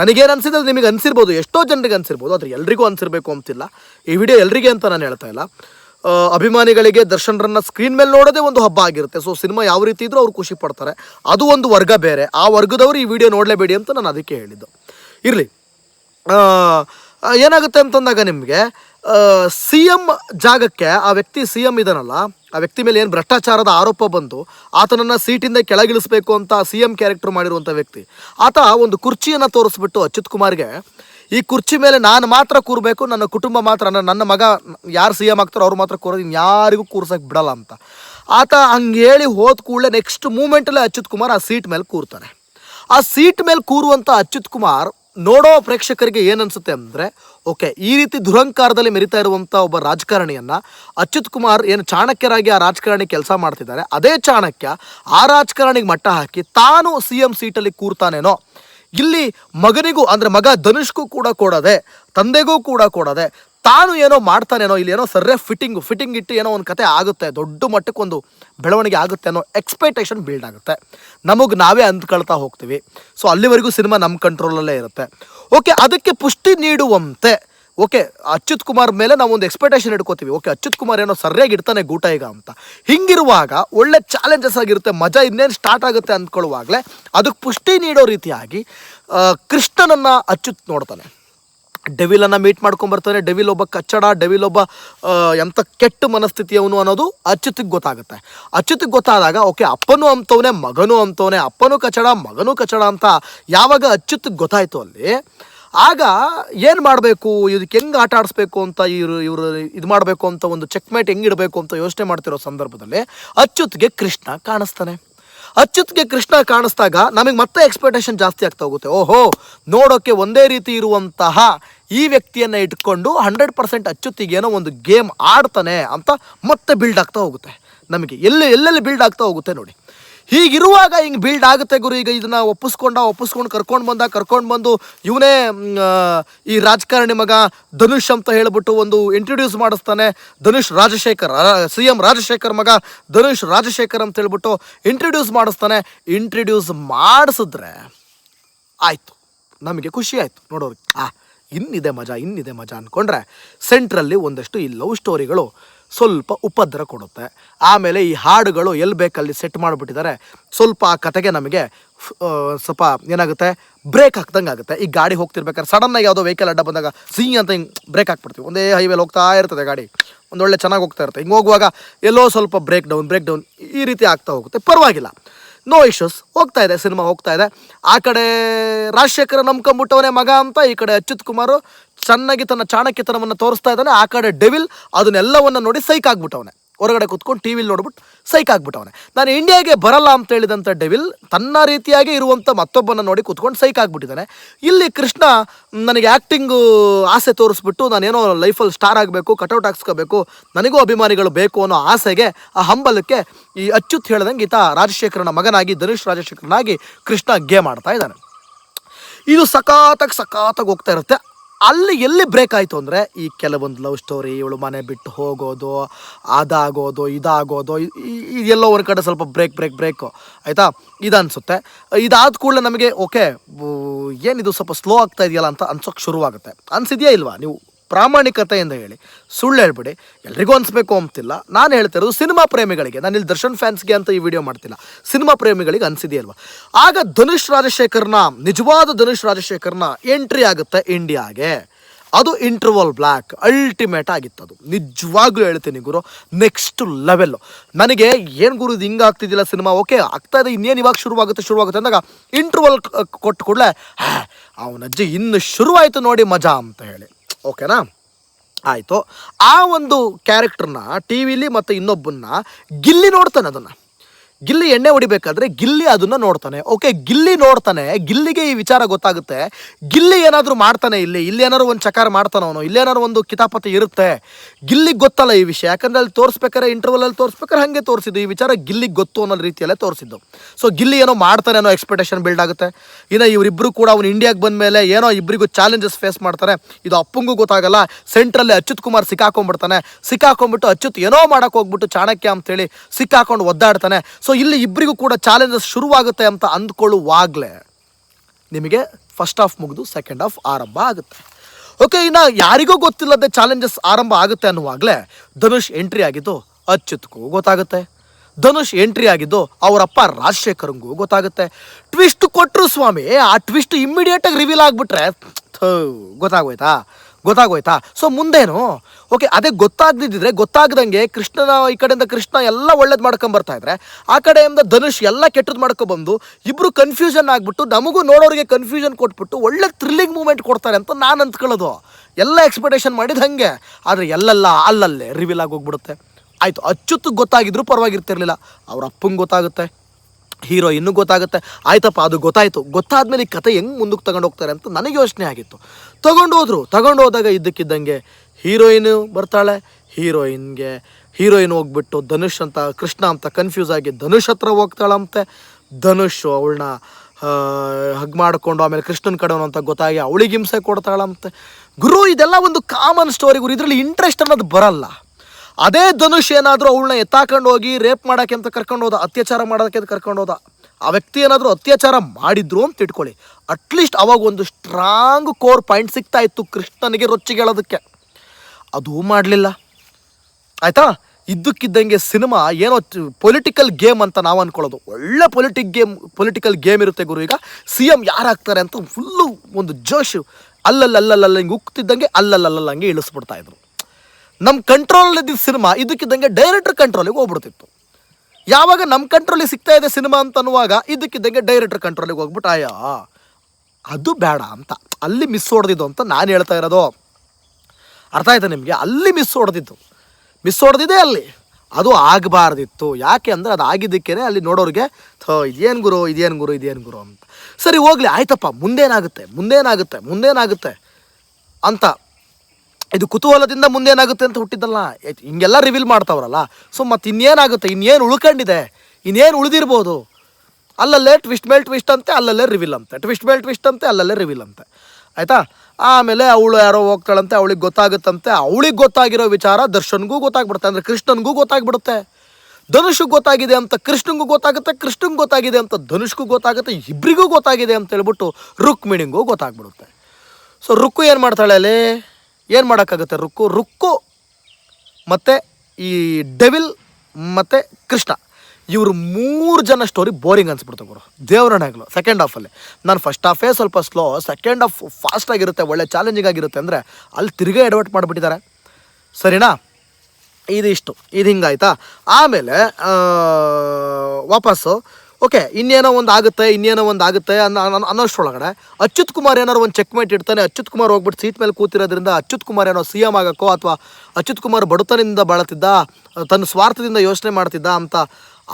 ನನಗೇನು ಅನಿಸಿದ್ರೆ ನಿಮಗೆ ಅನಿಸಿರ್ಬೋದು. ಎಷ್ಟೋ ಜನರಿಗೆ ಅನಿಸಿರ್ಬೋದು, ಆದರೆ ಎಲ್ರಿಗೂ ಅನಿಸಿರ್ಬೇಕು ಅಂತಿಲ್ಲ. ಈ ವಿಡಿಯೋ ಎಲ್ರಿಗೆ ಅಂತ ನಾನು ಹೇಳ್ತಾ ಇಲ್ಲ. ಅಭಿಮಾನಿಗಳಿಗೆ ದರ್ಶನ್ರನ್ನ ಸ್ಕ್ರೀನ್ ಮೇಲೆ ನೋಡೋದೇ ಒಂದು ಹಬ್ಬ ಆಗಿರುತ್ತೆ. ಸೊ ಸಿನಿಮಾ ಯಾವ ರೀತಿ ಇದ್ರೂ ಅವ್ರು ಖುಷಿ ಪಡ್ತಾರೆ. ಅದು ಒಂದು ವರ್ಗ ಬೇರೆ. ಆ ವರ್ಗದವರು ಈ ವಿಡಿಯೋ ನೋಡಲೇಬೇಡಿ ಅಂತ ನಾನು ಅದಕ್ಕೆ ಹೇಳಿದ್ದು. ಇರಲಿ. ಏನಾಗುತ್ತೆ ಅಂತಂದಾಗ ನಿಮಗೆ ಸಿ ಎಂ ಜಾಗಕ್ಕೆ ಆ ವ್ಯಕ್ತಿ ಸಿ ಎಂ ಇದನಲ್ಲ, ಆ ವ್ಯಕ್ತಿ ಮೇಲೆ ಏನು ಭ್ರಷ್ಟಾಚಾರದ ಆರೋಪ ಬಂದು ಆತನನ್ನು ಸೀಟಿಂದ ಕೆಳಗಿಳಿಸಬೇಕು ಅಂತ ಸಿ ಎಂ ಕ್ಯಾರೆಕ್ಟರ್ ಮಾಡಿರುವಂಥ ವ್ಯಕ್ತಿ. ಆತ ಒಂದು ಕುರ್ಚಿಯನ್ನು ತೋರಿಸ್ಬಿಟ್ಟು ಅಚ್ಯುತ್ ಕುಮಾರ್ಗೆ, ಈ ಕುರ್ಚಿ ಮೇಲೆ ನಾನು ಮಾತ್ರ ಕೂರಬೇಕು, ನನ್ನ ಕುಟುಂಬ ಮಾತ್ರ, ನನ್ನ ನನ್ನ ಮಗ ಯಾರು ಸಿ ಎಂ ಆಗ್ತಾರೋ ಅವ್ರು ಮಾತ್ರ ಕೂರೋದು ಯಾರಿಗೂ ಕೂರ್ಸೋಕ್ಕೆ ಬಿಡಲ್ಲ ಅಂತ. ಆತ ಹಂಗೆ ಹೇಳಿ ಹೋದ ಕೂಡಲೇ ನೆಕ್ಸ್ಟ್ ಮೂಮೆಂಟಲ್ಲೇ ಅಚ್ಯುತ್ ಕುಮಾರ್ ಆ ಸೀಟ್ ಮೇಲೆ ಕೂರ್ತಾನೆ. ಆ ಸೀಟ್ ಮೇಲೆ ಕೂರುವಂಥ ಅಚ್ಯುತ್ ಕುಮಾರ್ ನೋಡೋ ಪ್ರೇಕ್ಷಕರಿಗೆ ಏನನ್ಸುತ್ತೆ ಅಂದರೆ ಓಕೆ, ಈ ರೀತಿ ದುರಂಕಾರದಲ್ಲಿ ಮೆರಿತಾ ಇರುವಂಥ ಒಬ್ಬ ರಾಜಕಾರಣಿಯನ್ನ ಅಚ್ಯುತ್ ಕುಮಾರ್ ಏನು ಚಾಣಕ್ಯರಾಗಿ ಆ ರಾಜಕಾರಣಿ ಕೆಲಸ ಮಾಡ್ತಿದ್ದಾರೆ. ಅದೇ ಚಾಣಕ್ಯ ಆ ರಾಜಕಾರಣಿಗೆ ಮಟ್ಟ ಹಾಕಿ ತಾನು ಸಿ ಎಂ ಸೀಟಲ್ಲಿ ಕೂರ್ತಾನೇನೋ, ಇಲ್ಲಿ ಮಗನಿಗೂ ಅಂದರೆ ಮಗ ಧನುಷ್ಗೂ ಕೂಡ ಕೊಡದೆ, ತಂದೆಗೂ ಕೂಡ ಕೊಡದೆ, ತಾನು ಏನೋ ಮಾಡ್ತಾನೇನೋ, ಇಲ್ಲಿ ಏನೋ ಸರ್ರೆ ಫಿಟ್ಟಿಂಗ್ ಫಿಟ್ಟಿಂಗ್ ಇಟ್ಟು ಏನೋ ಒಂದು ಕತೆ ಆಗುತ್ತೆ, ದೊಡ್ಡ ಮಟ್ಟಕ್ಕೆ ಒಂದು ಬೆಳವಣಿಗೆ ಆಗುತ್ತೆ ಅನ್ನೋ ಎಕ್ಸ್ಪೆಕ್ಟೇಷನ್ ಬಿಲ್ಡ್ ಆಗುತ್ತೆ. ನಮಗೆ ನಾವೇ ಅಂದ್ಕೊಳ್ತಾ ಹೋಗ್ತೀವಿ. ಸೊ ಅಲ್ಲಿವರೆಗೂ ಸಿನಿಮಾ ನಮ್ಮ ಕಂಟ್ರೋಲಲ್ಲೇ ಇರುತ್ತೆ. ಓಕೆ, ಅದಕ್ಕೆ ಪುಷ್ಟಿ ನೀಡುವಂತೆ. ಓಕೆ, ಅಚ್ಯುತ್ ಕುಮಾರ್ ಮೇಲೆ ನಾವು ಒಂದು ಎಕ್ಸ್ಪೆಕ್ಟೇಷನ್ ಇಟ್ಕೋತೀವಿ. ಓಕೆ, ಅಚ್ಯುತ್ ಕುಮಾರ್ ಏನೋ ಸರಿಯಾಗಿ ಇಡ್ತಾನೆ ಗೂಟ ಈಗ ಅಂತ. ಹಿಂಗಿರುವಾಗ ಒಳ್ಳೆ ಚಾಲೆಂಜಸ್ ಆಗಿರುತ್ತೆ, ಮಜಾ ಇನ್ನೇನು ಸ್ಟಾರ್ಟ್ ಆಗುತ್ತೆ ಅಂದ್ಕೊಳ್ಳುವಾಗಲೇ, ಅದಕ್ಕೆ ಪುಷ್ಟಿ ನೀಡೋ ರೀತಿಯಾಗಿ ಕೃಷ್ಣನನ್ನು ಅಚ್ಯುತ್ ನೋಡ್ತಾನೆ. ಡೆವಿಲನ್ನು ಮೀಟ್ ಮಾಡ್ಕೊಂಬರ್ತಾನೆ ಡೆವಿಲ್ ಒಬ್ಬ ಕಚ್ಚಡ, ಡೆವಿಲ್ ಒಬ್ಬ ಎಂಥ ಕೆಟ್ಟ ಮನಸ್ಥಿತಿಯವನು ಅನ್ನೋದು ಅಚ್ಯುತಿಗೆ ಗೊತ್ತಾಗುತ್ತೆ. ಅಚ್ಯುತಿಗೆ ಗೊತ್ತಾದಾಗ, ಓಕೆ, ಅಪ್ಪನೂ ಅಂತವನೇ ಮಗನೂ ಅಂತವನೇ ಅಪ್ಪನೂ ಕಚ್ಚಡ, ಮಗನೂ ಕಚ್ಚಡ ಅಂತ ಯಾವಾಗ ಅಚ್ಯುತಿಗೆ ಗೊತ್ತಾಯಿತು ಅಲ್ಲಿ, ಆಗ ಏನು ಮಾಡಬೇಕು ಇದಕ್ಕೆ ಹೆಂಗೆ ಆಟ ಆಡಿಸ್ಬೇಕು ಅಂತ ಇವರು ಇವರು ಇದು ಮಾಡಬೇಕು ಅಂತ ಒಂದು ಚೆಕ್ಮೇಟ್ ಹೆಂಗೆ ಇಡಬೇಕು ಅಂತ ಯೋಚನೆ ಮಾಡ್ತಿರೋ ಸಂದರ್ಭದಲ್ಲಿ ಅಚ್ಯುತ್ಗೆ ಕೃಷ್ಣ ಕಾಣಿಸ್ತಾನೆ. ಅಚ್ಯುತ್ಗೆ ಕೃಷ್ಣ ಕಾಣಿಸ್ದಾಗ ನಮಗೆ ಮತ್ತೆ ಎಕ್ಸ್ಪೆಕ್ಟೇಷನ್ ಜಾಸ್ತಿ ಆಗ್ತಾ ಹೋಗುತ್ತೆ. ಓಹೋ ನೋಡೋಕ್ಕೆ ಒಂದೇ ರೀತಿ ಇರುವಂತಹ ಈ ವ್ಯಕ್ತಿಯನ್ನು ಇಟ್ಕೊಂಡು ಹಂಡ್ರೆಡ್ ಪರ್ಸೆಂಟ್ ಅಚ್ಯುತ್ತಿಗೇನೋ ಒಂದು ಗೇಮ್ ಆಡ್ತಾನೆ ಅಂತ ಮತ್ತೆ ಬಿಲ್ಡ್ ಆಗ್ತಾ ಹೋಗುತ್ತೆ. ನಮಗೆ ಎಲ್ಲಿ, ಎಲ್ಲೆಲ್ಲಿ ಬಿಲ್ಡ್ ಆಗ್ತಾ ಹೋಗುತ್ತೆ ನೋಡಿ. ಹೀಗಿರುವಾಗ ಹಿಂಗೆ ಬಿಲ್ಡ್ ಆಗುತ್ತೆ ಗುರು. ಈಗ ಇದನ್ನ ಒಪ್ಪಿಸ್ಕೊಂಡ, ಒಪ್ಪಿಸ್ಕೊಂಡು ಕರ್ಕೊಂಡು ಬಂದ, ಕರ್ಕೊಂಡು ಬಂದು ಇವನೇ ಈ ರಾಜಕಾರಣಿ ಮಗ ಧನುಷ್ ಅಂತ ಹೇಳ್ಬಿಟ್ಟು ಒಂದು ಇಂಟ್ರೊಡ್ಯೂಸ್ ಮಾಡಿಸ್ತಾನೆ. ಧನುಷ್ ರಾಜಶೇಖರ್ ಸಿ ಎಂ ರಾಜಶೇಖರ್ ಮಗ ಧನುಷ್ ರಾಜಶೇಖರ್ ಅಂತ ಹೇಳ್ಬಿಟ್ಟು ಇಂಟ್ರೊಡ್ಯೂಸ್ ಮಾಡಿಸ್ತಾನೆ. ಇಂಟ್ರೊಡ್ಯೂಸ್ ಮಾಡಿಸಿದ್ರೆ ಆಯಿತು. ನಮಗೆ ಖುಷಿ ಆಯಿತು. ನೋಡೋರು ಆ, ಇನ್ನಿದೆ ಮಜಾ ಇನ್ನಿದೆ ಮಜಾ ಅಂದ್ಕೊಂಡ್ರೆ ಸೆಂಟ್ರಲ್ಲಿ ಒಂದಷ್ಟು ಈ ಲವ್ ಸ್ಟೋರಿಗಳು ಸ್ವಲ್ಪ ಉಪದ್ರ ಕೊಡುತ್ತೆ. ಆಮೇಲೆ ಈ ಹಾಡುಗಳು ಎಲ್ಲಿ ಬೇಕಲ್ಲಿ ಸೆಟ್ ಮಾಡಿಬಿಟ್ಟಿದ್ದಾರೆ. ಸ್ವಲ್ಪ ಆ ಕತೆಗೆ ನಮಗೆ ಸ್ವಲ್ಪ ಏನಾಗುತ್ತೆ ಬ್ರೇಕ್ ಹಾಕ್ದಂಗೆ ಆಗುತ್ತೆ. ಈ ಗಾಡಿ ಹೋಗ್ತಿರ್ಬೇಕಾದ್ರೆ ಸಡನ್ನಾಗಿ ಯಾವುದೋ ವೆಹಿಕಲ್ ಅಡ್ಡ ಬಂದಾಗ ಸಿ ಅಂತ ಹಿಂಗೆ ಬ್ರೇಕ್ ಹಾಕ್ಬಿಡ್ತೀವಿ ಒಂದೇ ಹೈವೇಲಿ ಹೋಗ್ತಾ ಇರ್ತದೆ ಗಾಡಿ. ಒಂದೊಳ್ಳೆ ಚೆನ್ನಾಗಿ ಹೋಗ್ತಾ ಇರುತ್ತೆ. ಹಿಂಗೆ ಹೋಗುವಾಗ ಎಲ್ಲೋ ಸ್ವಲ್ಪ ಬ್ರೇಕ್ ಡೌನ್ ಬ್ರೇಕ್ ಡೌನ್ ಈ ರೀತಿ ಆಗ್ತಾ ಹೋಗುತ್ತೆ. ಪರವಾಗಿಲ್ಲ. ನೋ ಇಶ್ಯೂಸ್ ಹೋಗ್ತಾ ಇದೆ ಸಿನಿಮಾ ಹೋಗ್ತಾ ಇದೆ. ಆ ಕಡೆ ರಾಜಶೇಖರ ನಂಬ್ಕೊಂಬಿಟ್ಟವನೇ ಮಗ ಅಂತ, ಈ ಕಡೆ ಅಚ್ಯುತ್ ಕುಮಾರ್ ಚೆನ್ನಾಗಿ ತನ್ನ ಚಾಣಕ್ಯತನವನ್ನು ತೋರಿಸ್ತಾ ಇದ್ದಾನೆ. ಆ ಕಡೆ ಡೆವಿಲ್ ಅದನ್ನೆಲ್ಲವನ್ನು ನೋಡಿ ಸೈಕ್ ಆಗ್ಬಿಟ್ಟವನೆ. ಹೊರಗಡೆ ಕುತ್ಕೊಂಡು ಟಿ ವಿಲಿ ನೋಡ್ಬಿಟ್ಟು ಸೈಕ್ ಆಗ್ಬಿಟ್ಟವನೆ. ನಾನು ಇಂಡಿಯಾಗೆ ಬರಲ್ಲ ಅಂತ ಹೇಳಿದಂಥ ಡೆವಿಲ್ ತನ್ನ ರೀತಿಯಾಗಿ ಇರುವಂಥ ಮತ್ತೊಬ್ಬನ ನೋಡಿ ಕುತ್ಕೊಂಡು ಸೈಕ್ ಆಗ್ಬಿಟ್ಟಿದ್ದಾನೆ. ಇಲ್ಲಿ ಕೃಷ್ಣ ನನಗೆ ಆ್ಯಕ್ಟಿಂಗು ಆಸೆ ತೋರಿಸ್ಬಿಟ್ಟು ನಾನೇನೋ ಲೈಫಲ್ಲಿ ಸ್ಟಾರ್ ಆಗಬೇಕು ಕಟೌಟ್ ಹಾಕ್ಸ್ಕೋಬೇಕು, ನನಗೂ ಅಭಿಮಾನಿಗಳು ಬೇಕು ಅನ್ನೋ ಆಸೆಗೆ, ಆ ಹಂಬಲಕ್ಕೆ ಈ ಅಚ್ಚುತ್ ಹೇಳ್ದಂಗೆ ಈತ ರಾಜಶೇಖರನ ಮಗನಾಗಿ ಧನುಷ್ ರಾಜಶೇಖರನಾಗಿ ಕೃಷ್ಣ ಗೇಮ್ ಆಡ್ತಾ ಇದ್ದಾನೆ. ಇದು ಸಖಾತಾಗಿ ಸಖಾತಾಗಿ ಹೋಗ್ತಾ ಇರುತ್ತೆ. ಅಲ್ಲಿ ಎಲ್ಲಿ ಬ್ರೇಕ್ ಆಯಿತು ಅಂದರೆ ಈ ಕೆಲವೊಂದು ಲವ್ ಸ್ಟೋರಿ ಇವಳು ಮನೆ ಬಿಟ್ಟು ಹೋಗೋದು, ಅದಾಗೋದು, ಇದಾಗೋದು ಇದೆಲ್ಲೋ ಒಂದು ಕಡೆ ಸ್ವಲ್ಪ ಬ್ರೇಕ್ ಬ್ರೇಕ್ ಬ್ರೇಕು ಆಯಿತಾ? ಇದು ಅನಿಸುತ್ತೆ ಇದಾದ ಕೂಡಲೇ ನಮಗೆ ಓಕೆ ಏನಿದು ಸ್ವಲ್ಪ ಸ್ಲೋ ಆಗ್ತಾ ಇದೆಯಲ್ಲ ಅಂತ ಅನ್ಸೋಕೆ ಶುರುವಾಗುತ್ತೆ. ಅನಿಸಿದೆಯಾ ಇಲ್ವಾ ನೀವು? ಪ್ರಾಮಾಣಿಕತೆಯಿಂದ ಹೇಳಿ, ಸುಳ್ಳು ಹೇಳ್ಬಿಡಿ, ಎಲ್ರಿಗೂ ಅನಿಸ್ಬೇಕು ಅಂತಿಲ್ಲ. ನಾನು ಹೇಳ್ತಿರೋದು ಸಿನಿಮಾ ಪ್ರೇಮಿಗಳಿಗೆ, ನಾನು ಇಲ್ಲಿ ದರ್ಶನ್ ಫ್ಯಾನ್ಸ್ಗೆ ಅಂತ ಈ ವಿಡಿಯೋ ಮಾಡ್ತಿಲ್ಲ. ಸಿನಿಮಾ ಪ್ರೇಮಿಗಳಿಗೆ ಅನಿಸಿದೆಯಲ್ವ ಆಗ ಧನುಷ್ ರಾಜಶೇಖರ್ನ, ನಿಜವಾದ ಧನುಷ್ ರಾಜಶೇಖರ್ನ ಎಂಟ್ರಿ ಆಗುತ್ತೆ ಇಂಡಿಯಾಗೆ ಅದು ಇಂಟರ್ವಲ್ ಬ್ಲ್ಯಾಕ್ ಅಲ್ಟಿಮೇಟ್ ಆಗಿತ್ತು ಅದು. ನಿಜವಾಗ್ಲೂ ಹೇಳ್ತೀನಿ ಗುರು ನೆಕ್ಸ್ಟ್ ಲೆವೆಲ್ಲು ನನಗೆ ಏನು ಗುರು ಇದು ಹಿಂಗೆ ಆಗ್ತಿದ್ದಿಲ್ಲ ಸಿನಿಮಾ? ಓಕೆ, ಆಗ್ತಾ ಇದೆ, ಇನ್ನೇನು ಇವಾಗ ಶುರುವಾಗುತ್ತೆ ಶುರುವಾಗುತ್ತೆ ಅಂದಾಗ ಇಂಟರ್ವಲ್ ಕೊಟ್ಟು ಕೂಡಲೇ ಅವನಜ್ಜಿ ಇನ್ನು ಶುರುವಾಯಿತು ನೋಡಿ ಮಜಾ ಅಂತ ಹೇಳಿ. ಓಕೆನಾ ಆಯಿತು. ಆ ಒಂದು ಕ್ಯಾರೆಕ್ಟರ್ನ ಟಿ ವಿಲಿ ಮತ್ತು ಇನ್ನೊಬ್ಬನ್ನ ಗಿಲ್ಲಿ ನೋಡ್ತಾನೆ ಅದನ್ನು. ಗಿಲ್ಲಿ ಎಣ್ಣೆ ಹೊಡಿಬೇಕಾದ್ರೆ ಗಿಲ್ಲಿ ಅದನ್ನ ನೋಡ್ತಾನೆ. ಓಕೆ ಗಿಲ್ಲಿ ನೋಡ್ತಾನೆ, ಗಿಲ್ಲಿಗೆ ಈ ವಿಚಾರ ಗೊತ್ತಾಗುತ್ತೆ. ಗಿಲ್ಲಿ ಏನಾದರೂ ಮಾಡ್ತಾನೆ ಇಲ್ಲಿ ಇಲ್ಲಿ ಏನಾದ್ರು ಒಂದು ಚಕಾರ ಮಾಡ್ತಾನೆ ಅವನು ಇಲ್ಲೇನಾದ್ರು ಒಂದು ಕಿತಾಪತಿ ಇರುತ್ತೆ. ಗಿಲ್ಲಿಗೆ ಗೊತ್ತಲ್ಲ ಈ ವಿಷಯ, ಯಾಕಂದ್ರೆ ಅಲ್ಲಿ ತೋರಿಸ್ಬೇಕಾರೆ ಇಂಟರ್ವಲಲ್ಲಿ ತೋರಿಸ್ಬೇಕಾರೆ ಹಾಗೆ ತೋರಿಸಿದ್ದು. ಈ ವಿಚಾರ ಗಿಲ್ಲಿಗೆ ಗೊತ್ತು ಅನ್ನೋ ರೀತಿಯಲ್ಲೇ ತೋರಿಸಿದ್ದು. ಸೊ ಗಿಲ್ಲಿ ಏನೋ ಮಾಡ್ತಾನೆ ಅನ್ನೋ ಎಕ್ಸ್ಪೆಕ್ಟೇಷನ್ ಬಿಲ್ಡ್ ಆಗುತ್ತೆ. ಇನ್ನು ಇವರಿಬ್ಬರು ಕೂಡ ಅವ್ನು ಇಂಡಿಯಾಗೆ ಬಂದ ಮೇಲೆ ಏನೋ ಇಬ್ಬರಿಗೂ ಚಾಲೆಂಜಸ್ ಫೇಸ್ ಮಾಡ್ತಾರೆ. ಇದು ಅಪ್ಪಂಗೂ ಗೊತ್ತಾಗಲ್ಲ ಸೆಂಟ್ರಲ್ಲಿ ಅಚ್ಯುತ್ ಕುಮಾರ್ ಸಿಕ್ಕಾಕೊಂಡ್ಬಿಡ್ತಾನೆ. ಸಿಕ್ಕಾಕೊಂಡ್ಬಿಟ್ಟು ಅಚ್ಯುತ್ ಏನೋ ಮಾಡೋಕೆ ಹೋಗ್ಬಿಟ್ಟು ಚಾಣಕ್ಯ ಅಂತೇಳಿ ಸಿಕ್ಕಾಕೊಂಡು ಒದ್ದಾಡ್ತಾನೆ. ಸೊ ಇಲ್ಲಿ ಇಬ್ಬರಿಗೂ ಕೂಡ ಚಾಲೆಂಜಸ್ ಶುರುವಾಗುತ್ತೆ ಅಂತ ಅಂದ್ಕೊಳ್ಳುವಾಗಲೇ ನಿಮಗೆ ಫಸ್ಟ್ ಹಾಫ್ ಮುಗಿದು ಸೆಕೆಂಡ್ ಹಾಫ್ ಆರಂಭ ಆಗುತ್ತೆ. ಓಕೆ ಇನ್ನು ಯಾರಿಗೂ ಗೊತ್ತಿಲ್ಲದೆ ಚಾಲೆಂಜಸ್ ಆರಂಭ ಆಗುತ್ತೆ ಅನ್ನುವಾಗಲೇ ಧನುಷ್ ಎಂಟ್ರಿ ಆಗಿದ್ದು ಅಚ್ಯುತ್ಗೂ ಗೊತ್ತಾಗುತ್ತೆ. ಧನುಷ್ ಎಂಟ್ರಿ ಆಗಿದ್ದು ಅವರಪ್ಪ ರಾಜಶೇಖರಂಗೂ ಗೊತ್ತಾಗುತ್ತೆ. ಟ್ವಿಸ್ಟ್ ಕೊಟ್ಟರು ಸ್ವಾಮಿ, ಆ ಟ್ವಿಸ್ಟ್ ಇಮ್ಮಿಡಿಯೇಟಾಗಿ ರಿವೀಲ್ ಆಗಿಬಿಟ್ರೆ ಗೊತ್ತಾಗೋಯ್ತಾ? ಗೊತ್ತಾಗೋಯ್ತಾ? ಸೊ ಮುಂದೇನು? ಓಕೆ ಅದೇ ಗೊತ್ತಾಗದಿದ್ದರೆ ಗೊತ್ತಾಗ್ದಂಗೆ ಕೃಷ್ಣನ, ಈ ಕಡೆಯಿಂದ ಕೃಷ್ಣ ಎಲ್ಲ ಒಳ್ಳೇದು ಮಾಡ್ಕೊಂಬರ್ತಾ ಇದ್ರೆ, ಆ ಕಡೆಯಿಂದ ಧನುಷ್ ಎಲ್ಲ ಕೆಟ್ಟದ್ದು ಮಾಡ್ಕೊಬಂದು ಇಬ್ಬರು ಕನ್ಫ್ಯೂಷನ್ ಆಗಿಬಿಟ್ಟು, ನಮಗೂ ನೋಡೋರಿಗೆ ಕನ್ಫ್ಯೂಷನ್ ಕೊಟ್ಬಿಟ್ಟು, ಒಳ್ಳೆ ಥ್ರಿಲ್ಲಿಂಗ್ ಮೂಮೆಂಟ್ ಕೊಡ್ತಾರೆ ಅಂತ ನಾನು ಅಂತ್ಕೊಳ್ಳೋದು. ಎಲ್ಲ ಎಕ್ಸ್ಪೆಕ್ಟೇಷನ್ ಮಾಡಿದ ಹಾಗೆ. ಆದರೆ ಎಲ್ಲೆಲ್ಲ ಅಲ್ಲಲ್ಲೇ ರಿವೀಲ್ ಹೋಗ್ಬಿಡುತ್ತೆ. ಆಯಿತು, ಅಚ್ಚುತ್ತು ಗೊತ್ತಾಗಿದ್ರು ಪರವಾಗಿರ್ತಿರ್ಲಿಲ್ಲ. ಅವ್ರ ಅಪ್ಪಂಗೆ ಗೊತ್ತಾಗುತ್ತೆ. ಹೀರೋ ಇನ್ನೂ ಗೊತ್ತಾಗುತ್ತೆ. ಆಯ್ತಪ್ಪ, ಅದು ಗೊತ್ತಾಯಿತು. ಗೊತ್ತಾದ್ಮೇಲೆ ಈ ಕತೆ ಹೆಂಗೆ ಮುಂದಕ್ಕೆ ತಗೊಂಡು ಹೋಗ್ತಾರೆ ಅಂತ ನನಗೆ ಯೋಚನೆ ಆಗಿತ್ತು. ತಗೊಂಡು ಹೋದ್ರು. ತಗೊಂಡು ಹೋದಾಗ ಇದ್ದಕ್ಕಿದ್ದಂಗೆ ಹೀರೋಯಿನ್ ಬರ್ತಾಳೆ. ಹೀರೋಯಿನ್ಗೆ, ಹೀರೋಯಿನ್ ಹೋಗ್ಬಿಟ್ಟು ಧನುಷ್ ಅಂತ, ಕೃಷ್ಣ ಅಂತ ಕನ್ಫ್ಯೂಸ್ ಆಗಿ ಧನುಷ್ ಹತ್ರ ಹೋಗ್ತಾಳಂತೆ. ಧನುಷ್ ಅವಳನ್ನ ಹಗ್ ಮಾಡಿಕೊಂಡು ಆಮೇಲೆ ಕೃಷ್ಣನ ಕಡೆವನು ಅಂತ ಗೊತ್ತಾಗಿ ಅವಳಿಗೆ ಹಿಂಸೆ ಕೊಡ್ತಾಳಂತೆ. ಗುರು, ಇದೆಲ್ಲ ಒಂದು ಕಾಮನ್ ಸ್ಟೋರಿ ಗುರು. ಇದರಲ್ಲಿ ಇಂಟ್ರೆಸ್ಟ್ ಅನ್ನೋದು ಬರಲ್ಲ. ಅದೇ ಧನುಷ್ ಏನಾದರೂ ಅವಳನ್ನ ಎತ್ತಾಕೊಂಡು ಹೋಗಿ ರೇಪ್ ಮಾಡೋಕ್ಕೆ ಅಂತ ಕರ್ಕೊಂಡು ಹೋದ, ಅತ್ಯಾಚಾರ ಮಾಡೋಕ್ಕೆ ಅಂತ ಕರ್ಕೊಂಡು ಹೋದ, ಆ ವ್ಯಕ್ತಿ ಏನಾದರೂ ಅತ್ಯಾಚಾರ ಮಾಡಿದ್ರು ಅಂತ ಇಟ್ಕೊಳ್ಳಿ ಅಟ್ಲೀಸ್ಟ್ ಅವಾಗ ಒಂದು ಸ್ಟ್ರಾಂಗ್ ಕೋರ್ ಪಾಯಿಂಟ್ ಸಿಗ್ತಾ ಇತ್ತು ಕೃಷ್ಣನಿಗೆ ರೊಚ್ಚಿಗೆ ಅದೂ ಮಾಡಲಿಲ್ಲ. ಆಯ್ತಾ? ಇದ್ದಕ್ಕಿದ್ದಂಗೆ ಸಿನಿಮಾ ಏನೋ ಪೊಲಿಟಿಕಲ್ ಗೇಮ್ ಅಂತ ನಾವು ಅನ್ಕೊಳ್ಳೋದು. ಒಳ್ಳೆ ಪೊಲಿಟಿಕ್ ಗೇಮ್ ಪೊಲಿಟಿಕಲ್ ಗೇಮ್ ಇರುತ್ತೆ ಗುರು ಈಗ. ಸಿ ಎಂ ಯಾರಾಗ್ತಾರೆ ಅಂತ ಫುಲ್ಲು ಒಂದು ಜೋಶು ಅಲ್ಲಲ್ಲಲ್ಲಲ್ಲ ಹಿಂಗೆ ಉಕ್ತಿದ್ದಂಗೆ ಅಲ್ಲಲ್ಲಲ್ಲ ಹಂಗೆ ಇಳಿಸ್ಬಿಡ್ತಾ ಇದ್ರು. ನಮ್ಮ ಕಂಟ್ರೋಲ್ ಇದ್ದಿದ್ದ ಸಿನಿಮಾ ಇದಕ್ಕಿದ್ದಂಗೆ ಡೈರೆಕ್ಟರ್ ಕಂಟ್ರೋಲಿಗೆ ಹೋಗ್ಬಿಡ್ತಿತ್ತು. ಯಾವಾಗ ನಮ್ಮ ಕಂಟ್ರೋಲಿಗೆ ಸಿಗ್ತಾ ಇದೆ ಸಿನಿಮಾ ಅಂತ ಅನ್ನುವಾಗ ಇದಕ್ಕಿದ್ದಂಗೆ ಡೈರೆಕ್ಟರ್ ಕಂಟ್ರೋಲಿಗೆ ಹೋಗ್ಬಿಟ್ಟು ಆಯಾ ಅದು ಬೇಡ ಅಂತ, ಅಲ್ಲಿ ಮಿಸ್ ಹೊಡೆದಿದ್ದು ಅಂತ ನಾನು ಹೇಳ್ತಾ ಇರೋದು. ಅರ್ಥ ಆಯ್ತಾ ನಿಮಗೆ? ಅಲ್ಲಿ ಮಿಸ್ ಹೊಡೆದಿದ್ದು. ಮಿಸ್ ಹೊಡೆದಿದೆ ಅಲ್ಲಿ. ಅದು ಆಗಬಾರ್ದಿತ್ತು. ಯಾಕೆ ಅಂದರೆ ಅದು ಆಗಿದ್ದಕ್ಕೇ ಅಲ್ಲಿ ನೋಡೋರಿಗೆ, ಥೋ, ಇದೇನು ಗುರು ಇದೇನು ಗುರು ಇದೇನು ಗುರು ಅಂತ. ಸರಿ, ಹೋಗಲಿ, ಆಯ್ತಪ್ಪ, ಮುಂದೇನಾಗುತ್ತೆ ಮುಂದೇನಾಗುತ್ತೆ ಮುಂದೇನಾಗುತ್ತೆ ಅಂತ ಇದು ಕುತೂಹಲದಿಂದ ಮುಂದೇನಾಗುತ್ತೆ ಅಂತ ಹುಟ್ಟಿದ್ದಲ್ಲ. ಹಿಂಗೆಲ್ಲ ರಿವೀಲ್ ಮಾಡ್ತಾವ್ರಲ್ಲ. ಸೊ ಮತ್ತು ಇನ್ನೇನಾಗುತ್ತೆ? ಇನ್ನೇನು ಉಳ್ಕೊಂಡಿದೆ? ಇನ್ನೇನು ಉಳಿದಿರ್ಬೋದು? ಅಲ್ಲಲ್ಲೇ ಟ್ವಿಸ್ಟ್ ಮೇಲ್ ಟ್ವಿಸ್ಟ್ ಅಂತೆ, ಅಲ್ಲಲ್ಲೇ ರಿವೀಲ್ ಅಂತೆ. ಟ್ವಿಸ್ಟ್ ಮೇಲ್ ಟ್ವಿಸ್ಟ್ ಅಂತೆ, ಅಲ್ಲಲ್ಲೇ ರಿವೀಲ್ ಅಂತೆ. ಆಯಿತಾ? ಆಮೇಲೆ ಅವಳು ಯಾರೋ ಹೋಗ್ತಾಳಂತೆ, ಅವಳಿಗೆ ಗೊತ್ತಾಗುತ್ತಂತೆ. ಅವಳಿಗೆ ಗೊತ್ತಾಗಿರೋ ವಿಚಾರ ದರ್ಶನ್ಗೂ ಗೊತ್ತಾಗ್ಬಿಡುತ್ತೆ. ಅಂದರೆ ಕೃಷ್ಣನ್ಗೂ ಗೊತ್ತಾಗ್ಬಿಡುತ್ತೆ. ಧನುಷ್ಗೂ ಗೊತ್ತಾಗಿದೆ ಅಂತ ಕೃಷ್ಣಂಗೂ ಗೊತ್ತಾಗುತ್ತೆ, ಕೃಷ್ಣನ್ಗೆ ಗೊತ್ತಾಗಿದೆ ಅಂತ ಧನುಷ್ಗೂ ಗೊತ್ತಾಗುತ್ತೆ ಇಬ್ಬರಿಗೂ ಗೊತ್ತಾಗಿದೆ ಅಂತ ಹೇಳ್ಬಿಟ್ಟು ರುಕ್ಮಿಣಿಗೂ ಗೊತ್ತಾಗ್ಬಿಡುತ್ತೆ. ಸೊ ರುಕ್ಕು ಏನು ಮಾಡ್ತಾಳೆ ಅಲ್ಲಿ? ಏನು ಮಾಡೋಕ್ಕಾಗುತ್ತೆ? ರುಕ್ಕು ರುಕ್ಕು ಮತ್ತು ಈ ಡೆವಿಲ್ ಮತ್ತು ಕೃಷ್ಣ. ಇವರು ಮೂರು ಜನ ಸ್ಟೋರಿ ಬೋರಿಂಗ್ ಅನ್ಸ್ಬಿಡ್ತು ಗುರು. ದೇವರಣೆಗಳು ಸೆಕೆಂಡ್ ಹಾಫಲ್ಲಿ ನಾನು ಫಸ್ಟ್ ಹಾಫೇ ಸ್ವಲ್ಪ ಸ್ಲೋ ಸೆಕೆಂಡ್ ಹಾಫ್ ಫಾಸ್ಟ್ ಆಗಿರುತ್ತೆ, ಒಳ್ಳೆ ಚಾಲೆಂಜಿಂಗ್ ಆಗಿರುತ್ತೆ ಅಂದರೆ ಅಲ್ಲಿ ತಿರುಗಾ ಎಡವಟ್ ಮಾಡಿಬಿಟ್ಟಿದ್ದಾರೆ. ಸರಿನಾ? ಇದಿಷ್ಟು, ಇದು ಹಿಂಗಾಯ್ತಾ? ಆಮೇಲೆ ವಾಪಸ್ಸು ಓಕೆ, ಇನ್ನೇನೋ ಒಂದು ಆಗುತ್ತೆ, ಇನ್ನೇನೋ ಒಂದು ಆಗುತ್ತೆ ಅನ್ನೋ ಅನ್ನೋ- ಅನ್ನೋಷ್ಟ್ರೊಳಗಡೆ. ಅಚ್ಯುತ್ ಕುಮಾರ್ ಏನಾರು ಒಂದು ಚೆಕ್ ಮೇಟ್ ಇಡ್ತಾನೆ, ಅಚ್ಯುತ್ ಕುಮಾರ್ ಹೋಗ್ಬಿಟ್ಟು ಸೀಟ್ ಮೇಲೆ ಕೂತಿರೋದ್ರಿಂದ ಅಚ್ಯುತ್ ಕುಮಾರ್ ಏನೋ ಸಿ ಎಂ ಆಗೋಕ್ಕೋ ಅಥವಾ ಅಚ್ಯುತ್ ಕುಮಾರ್ ಬಡತನದಿಂದ ಬಳತಿದ್ದ, ತನ್ನ ಸ್ವಾರ್ಥದಿಂದ ಯೋಚನೆ ಮಾಡ್ತಿದ್ದ ಅಂತ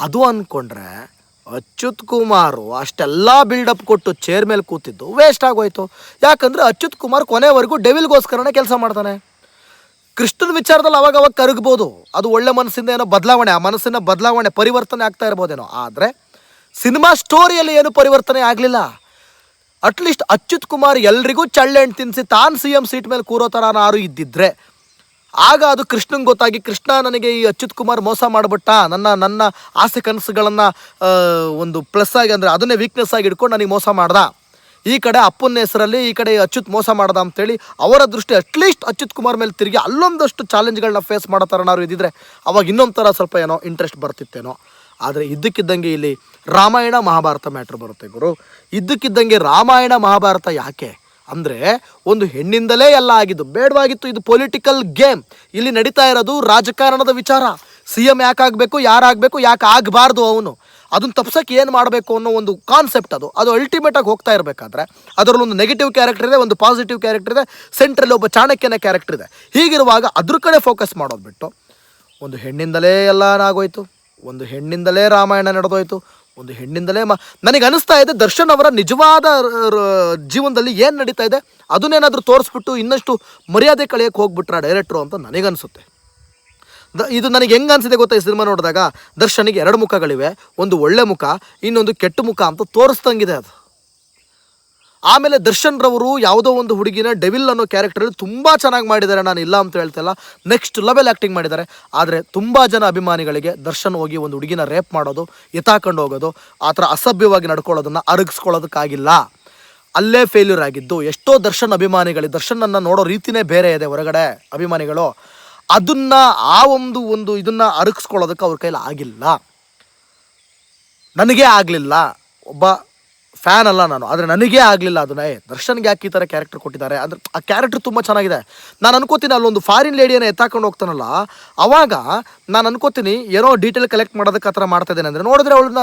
ಅದು ಅಂದ್ಕೊಂಡ್ರೆ ಅಚ್ಯುತ್ ಕುಮಾರು ಅಷ್ಟೆಲ್ಲ ಬಿಲ್ಡಪ್ ಕೊಟ್ಟು ಚೇರ್ ಮೇಲೆ ಕೂತಿದ್ದು ವೇಸ್ಟ್ ಆಗೋಯ್ತು. ಯಾಕಂದರೆ ಅಚ್ಯುತ್ ಕುಮಾರ್ ಕೊನೆವರೆಗೂ ಡೆವಿಲ್ಗೋಸ್ಕರನೇ ಕೆಲಸ ಮಾಡ್ತಾನೆ. ಕೃಷ್ಣನ ವಿಚಾರದಲ್ಲಿ ಅವಾಗ ಅವಾಗ ಕರಗ್ಬೋದು. ಅದು ಒಳ್ಳೆ ಮನಸ್ಸಿಂದ ಏನೋ ಬದಲಾವಣೆ, ಆ ಮನಸ್ಸಿನ ಬದಲಾವಣೆ ಪರಿವರ್ತನೆ ಆಗ್ತಾ ಇರ್ಬೋದೇನೋ. ಆದರೆ ಸಿನಿಮಾ ಸ್ಟೋರಿಯಲ್ಲಿ ಏನು ಪರಿವರ್ತನೆ ಆಗಲಿಲ್ಲ. ಅಟ್ಲೀಸ್ಟ್ ಅಚ್ಯುತ್ ಕುಮಾರ್ ಎಲ್ರಿಗೂ ಚಳ್ಳೆಣ್ಣು ತಿನ್ನಿಸಿ ತಾನು ಸಿ ಎಂ ಸೀಟ್ ಮೇಲೆ ಕೂರೋ ಥರ ಯಾರು ಇದ್ದಿದ್ರೆ. ಆಗ ಅದು ಕೃಷ್ಣಂಗೆ ಗೊತ್ತಾಗಿ, ಕೃಷ್ಣ, ನನಗೆ ಈ ಅಚ್ಯುತ್ ಕುಮಾರ್ ಮೋಸ ಮಾಡಿಬಿಟ್ಟ. ನನ್ನ ನನ್ನ ಆಸೆ ಕನಸುಗಳನ್ನು ಒಂದು ಪ್ಲಸ್ ಆಗಿ ಅಂದರೆ ಅದನ್ನೇ ವೀಕ್ನೆಸ್ ಆಗಿ ಇಟ್ಕೊಂಡು ನನಗೆ ಮೋಸ ಮಾಡ್ದ. ಈ ಕಡೆ ಅಪ್ಪನ ಹೆಸರಲ್ಲಿ ಈ ಕಡೆ ಅಚ್ಯುತ್ ಮೋಸ ಮಾಡ್ದ ಅಂತೇಳಿ ಅವರ ದೃಷ್ಟಿ ಅಟ್ಲೀಸ್ಟ್ ಅಚ್ಯುತ್ ಕುಮಾರ್ ಮೇಲೆ ತಿರುಗಿ ಅಲ್ಲೊಂದಷ್ಟು ಚಾಲೆಂಜ್ಗಳನ್ನ ಫೇಸ್ ಮಾಡೋ ಥರನಾದ್ರು ಇದ್ದಿದ್ರೆ ಅವಾಗ ಇನ್ನೊಂದು ಥರ ಸ್ವಲ್ಪ ಏನೋ ಇಂಟ್ರೆಸ್ಟ್ ಬರ್ತಿತ್ತೇನೋ. ಆದರೆ ಇದ್ದಕ್ಕಿದ್ದಂಗೆ ಇಲ್ಲಿ ರಾಮಾಯಣ ಮಹಾಭಾರತ ಮ್ಯಾಟ್ರ್ ಬರುತ್ತೆ ಗುರು. ಇದ್ದಕ್ಕಿದ್ದಂಗೆ ರಾಮಾಯಣ ಮಹಾಭಾರತ ಯಾಕೆ ಅಂದರೆ ಒಂದು ಹೆಣ್ಣಿಂದಲೇ ಎಲ್ಲ ಆಗಿದ್ದು, ಬೇಡವಾಗಿತ್ತು ಇದು ಪೊಲಿಟಿಕಲ್ ಗೇಮ್ ಇಲ್ಲಿ ನಡೀತಾ ಇರೋದು ರಾಜಕಾರಣದ ವಿಚಾರ. ಸಿ ಎಂ ಯಾಕೆ ಆಗಬೇಕು ಯಾರಾಗಬೇಕು ಯಾಕೆ ಆಗಬಾರ್ದು ಅವನು? ಅದನ್ನು ತಪ್ಸೋಕ್ಕೆ ಏನು ಮಾಡಬೇಕು ಅನ್ನೋ ಒಂದು ಕಾನ್ಸೆಪ್ಟ್ ಅದು. ಅದು ಅಲ್ಟಿಮೇಟಾಗಿ ಹೋಗ್ತಾ ಇರಬೇಕಾದ್ರೆ ಅದರಲ್ಲಿ ಒಂದು ನೆಗೆಟಿವ್ ಕ್ಯಾರೆಕ್ಟರ್ ಇದೆ, ಒಂದು ಪಾಸಿಟಿವ್ ಕ್ಯಾರೆಕ್ಟರ್ ಇದೆ ಸೆಂಟ್ರಲ್ಲಿ ಒಬ್ಬ ಚಾಣಕ್ಯನ ಕ್ಯಾರೆಕ್ಟರ್ ಇದೆ. ಹೀಗಿರುವಾಗ ಅದ್ರ ಕಡೆ ಫೋಕಸ್ ಮಾಡೋದು ಬಿಟ್ಟು ಒಂದು ಹೆಣ್ಣಿಂದಲೇ ಎಲ್ಲ ಆಗೋಯ್ತು ಒಂದು ಹೆಣ್ಣಿಂದಲೇ ರಾಮಾಯಣ ನಡೆದೋಯ್ತು, ಒಂದು ಹೆಣ್ಣಿಂದಲೇ ಮ ನನಗೆ ಅನಿಸ್ತಾ ಇದೆ ದರ್ಶನ್ ಅವರ ನಿಜವಾದ ಜೀವನದಲ್ಲಿ ಏನು ನಡೀತಾ ಇದೆ, ಅದನ್ನೇನಾದರೂ ತೋರಿಸ್ಬಿಟ್ಟು ಇನ್ನಷ್ಟು ಮರ್ಯಾದೆ ಕಳೆಯೋಕ್ಕೆ ಹೋಗ್ಬಿಟ್ರ ಡೈರೆಕ್ಟ್ರು ಅಂತ ನನಗನ್ಸುತ್ತೆ. ದ, ಇದು ನನಗೆ ಹೆಂಗೆ ಅನಿಸಿದೆ ಗೊತ್ತಾ ಈ ಸಿನಿಮಾ ನೋಡಿದಾಗ, ದರ್ಶನಿಗೆ ಎರಡು ಮುಖಗಳಿವೆ, ಒಂದು ಒಳ್ಳೆ ಮುಖ, ಇನ್ನೊಂದು ಕೆಟ್ಟ ಮುಖ ಅಂತ ತೋರಿಸ್ದಂಗಿದೆ ಅದು. ಆಮೇಲೆ ದರ್ಶನ್ ರವರು ಯಾವುದೋ ಒಂದು ಹುಡುಗಿನ ಡೆವಿಲ್ ಅನ್ನೋ ಕ್ಯಾರೆಕ್ಟರ್ ತುಂಬ ಚೆನ್ನಾಗಿ ಮಾಡಿದ್ದಾರೆ. ನಾನು ಇಲ್ಲ ಅಂತ ಹೇಳ್ತಿಲ್ಲ ನೆಕ್ಸ್ಟ್ ಲೆವೆಲ್ ಆ್ಯಕ್ಟಿಂಗ್ ಮಾಡಿದ್ದಾರೆ. ಆದರೆ ತುಂಬ ಜನ ಅಭಿಮಾನಿಗಳಿಗೆ ದರ್ಶನ್ ಹೋಗಿ ಒಂದು ಹುಡುಗಿನ ರೇಪ್ ಮಾಡೋದು ಎತ್ತಾಕೊಂಡು ಹೋಗೋದು, ಆ ಥರ ಅಸಭ್ಯವಾಗಿ ನಡ್ಕೊಳ್ಳೋದನ್ನು ಅರಗಿಸ್ಕೊಳ್ಳೋದಕ್ಕಾಗಿಲ್ಲ. ಅಲ್ಲೇ ಫೇಲ್ಯೂರ್ ಆಗಿದ್ದು. ಎಷ್ಟೋ ದರ್ಶನ್ ಅಭಿಮಾನಿಗಳಿಗೆ ದರ್ಶನನ್ನು ನೋಡೋ ರೀತಿನೇ ಬೇರೆ ಇದೆ ಹೊರಗಡೆ ಅಭಿಮಾನಿಗಳು. ಅದನ್ನ ಆ ಒಂದು ಒಂದು ಇದನ್ನ ಅರಗಿಸ್ಕೊಳ್ಳೋದಕ್ಕೆ ಅವ್ರ ಕೈಲಿ ಆಗಿಲ್ಲ. ನನಗೇ ಆಗಲಿಲ್ಲ. ಒಬ್ಬ ಫ್ಯಾನ್ ಅಲ್ಲ ನಾನು, ಆದರೆ ನನಗೇ ಆಗಲಿಲ್ಲ ಅದನ್ನ. ಏ, ದರ್ಶನ್ಗೆ ಯಾಕೆ ಈ ಥರ ಕ್ಯಾರೆಕ್ಟರ್ ಕೊಟ್ಟಿದ್ದಾರೆ? ಅಂದರೆ, ಆ ಕ್ಯಾರೆಕ್ಟರ್ ತುಂಬ ಚೆನ್ನಾಗಿದೆ. ನಾನು ಅನ್ಕೋತೀನಿ ಅಲ್ಲೊಂದು ಫಾರಿನ್ ಲೇಡಿಯನ್ನು ಎತ್ತಾಕೊಂಡು ಹೋಗ್ತಾನಲ್ಲ, ಅವಾಗ ನಾನು ಅನ್ಕೋತೀನಿ ಏನೋ ಡೀಟೇಲ್ ಕಲೆಕ್ಟ್ ಮಾಡೋದಕ್ಕೆ ಆ ಥರ ಮಾಡ್ತಾ ಇದ್ದೇನೆ ಅಂದರೆ, ನೋಡಿದ್ರೆ ಅವಳನ್ನ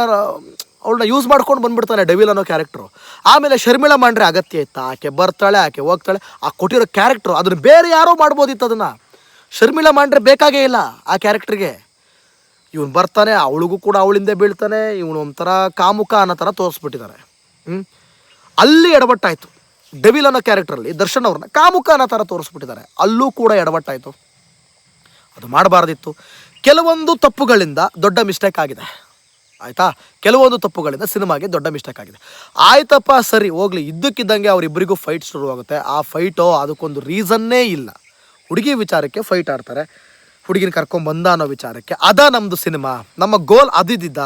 ಅವಳನ್ನ ಯೂಸ್ ಮಾಡ್ಕೊಂಡು ಬಂದ್ಬಿಡ್ತಾನೆ ಡೆವಿಲ್ ಅನ್ನೋ ಕ್ಯಾರೆಕ್ಟ್ರು ಆಮೇಲೆ ಶರ್ಮಿಳಾ ಮಾಡ್ರೆ ಅಗತ್ಯ ಇತ್ತು? ಆಕೆ ಬರ್ತಾಳೆ, ಆಕೆ ಹೋಗ್ತಾಳೆ. ಆ ಕೊಟ್ಟಿರೋ ಕ್ಯಾರೆಕ್ಟ್ರು ಅದನ್ನು ಬೇರೆ ಯಾರೋ ಮಾಡ್ಬೋದಿತ್ತು ಅದನ್ನು. ಶರ್ಮಿಳಾ ಮಾಡ್ರೆ ಬೇಕಾಗೇ ಇಲ್ಲ ಆ ಕ್ಯಾರೆಕ್ಟ್ರಿಗೆ ಇವನು ಬರ್ತಾನೆ, ಅವಳಿಗೂ ಕೂಡ ಅವಳಿಂದ ಬೀಳ್ತಾನೆ, ಇವನು ಒಂಥರ ಕಾಮುಕ ಅನ್ನೋ ಥರ ತೋರಿಸ್ಬಿಟ್ಟಿದ್ದಾರೆ. ಅಲ್ಲಿ ಎಡವಟ್ಟಾಯಿತು. ಡೆವಿಲ್ ಅನ್ನೋ ಕ್ಯಾರೆಕ್ಟ್ರಲ್ಲಿ ದರ್ಶನ್ ಅವ್ರನ್ನ ಕಾಮುಕ ಅನ್ನೋ ಥರ ತೋರಿಸ್ಬಿಟ್ಟಿದ್ದಾರೆ. ಅಲ್ಲೂ ಕೂಡ ಎಡವಟ್ಟಾಯಿತು. ಅದು ಮಾಡಬಾರ್ದಿತ್ತು. ಕೆಲವೊಂದು ತಪ್ಪುಗಳಿಂದ ದೊಡ್ಡ ಮಿಸ್ಟೇಕ್ ಆಗಿದೆ. ಆಯಿತಾ? ಕೆಲವೊಂದು ತಪ್ಪುಗಳಿಂದ ಸಿನಿಮಾಗೆ ದೊಡ್ಡ ಮಿಸ್ಟೇಕ್ ಆಗಿದೆ. ಆಯ್ತಪ್ಪ, ಸರಿ, ಹೋಗ್ಲಿ. ಇದ್ದಕ್ಕಿದ್ದಂಗೆ ಅವರಿಬ್ಬರಿಗೂ ಫೈಟ್ ಶುರುವಾಗುತ್ತೆ ಆ ಫೈಟೋ ಅದಕ್ಕೊಂದು ರೀಸನ್ನೇ ಇಲ್ಲ. ಹುಡುಗಿ ವಿಚಾರಕ್ಕೆ ಫೈಟ್ ಆಡ್ತಾರೆ. ಹುಡುಗಿನ ಕರ್ಕೊಂಬಂದ ಅನ್ನೋ ವಿಚಾರಕ್ಕೆ. ಅದ ನಮ್ಮದು ಸಿನಿಮಾ. ನಮ್ಮ ಗೋಲ್ ಅದಿದ್ದ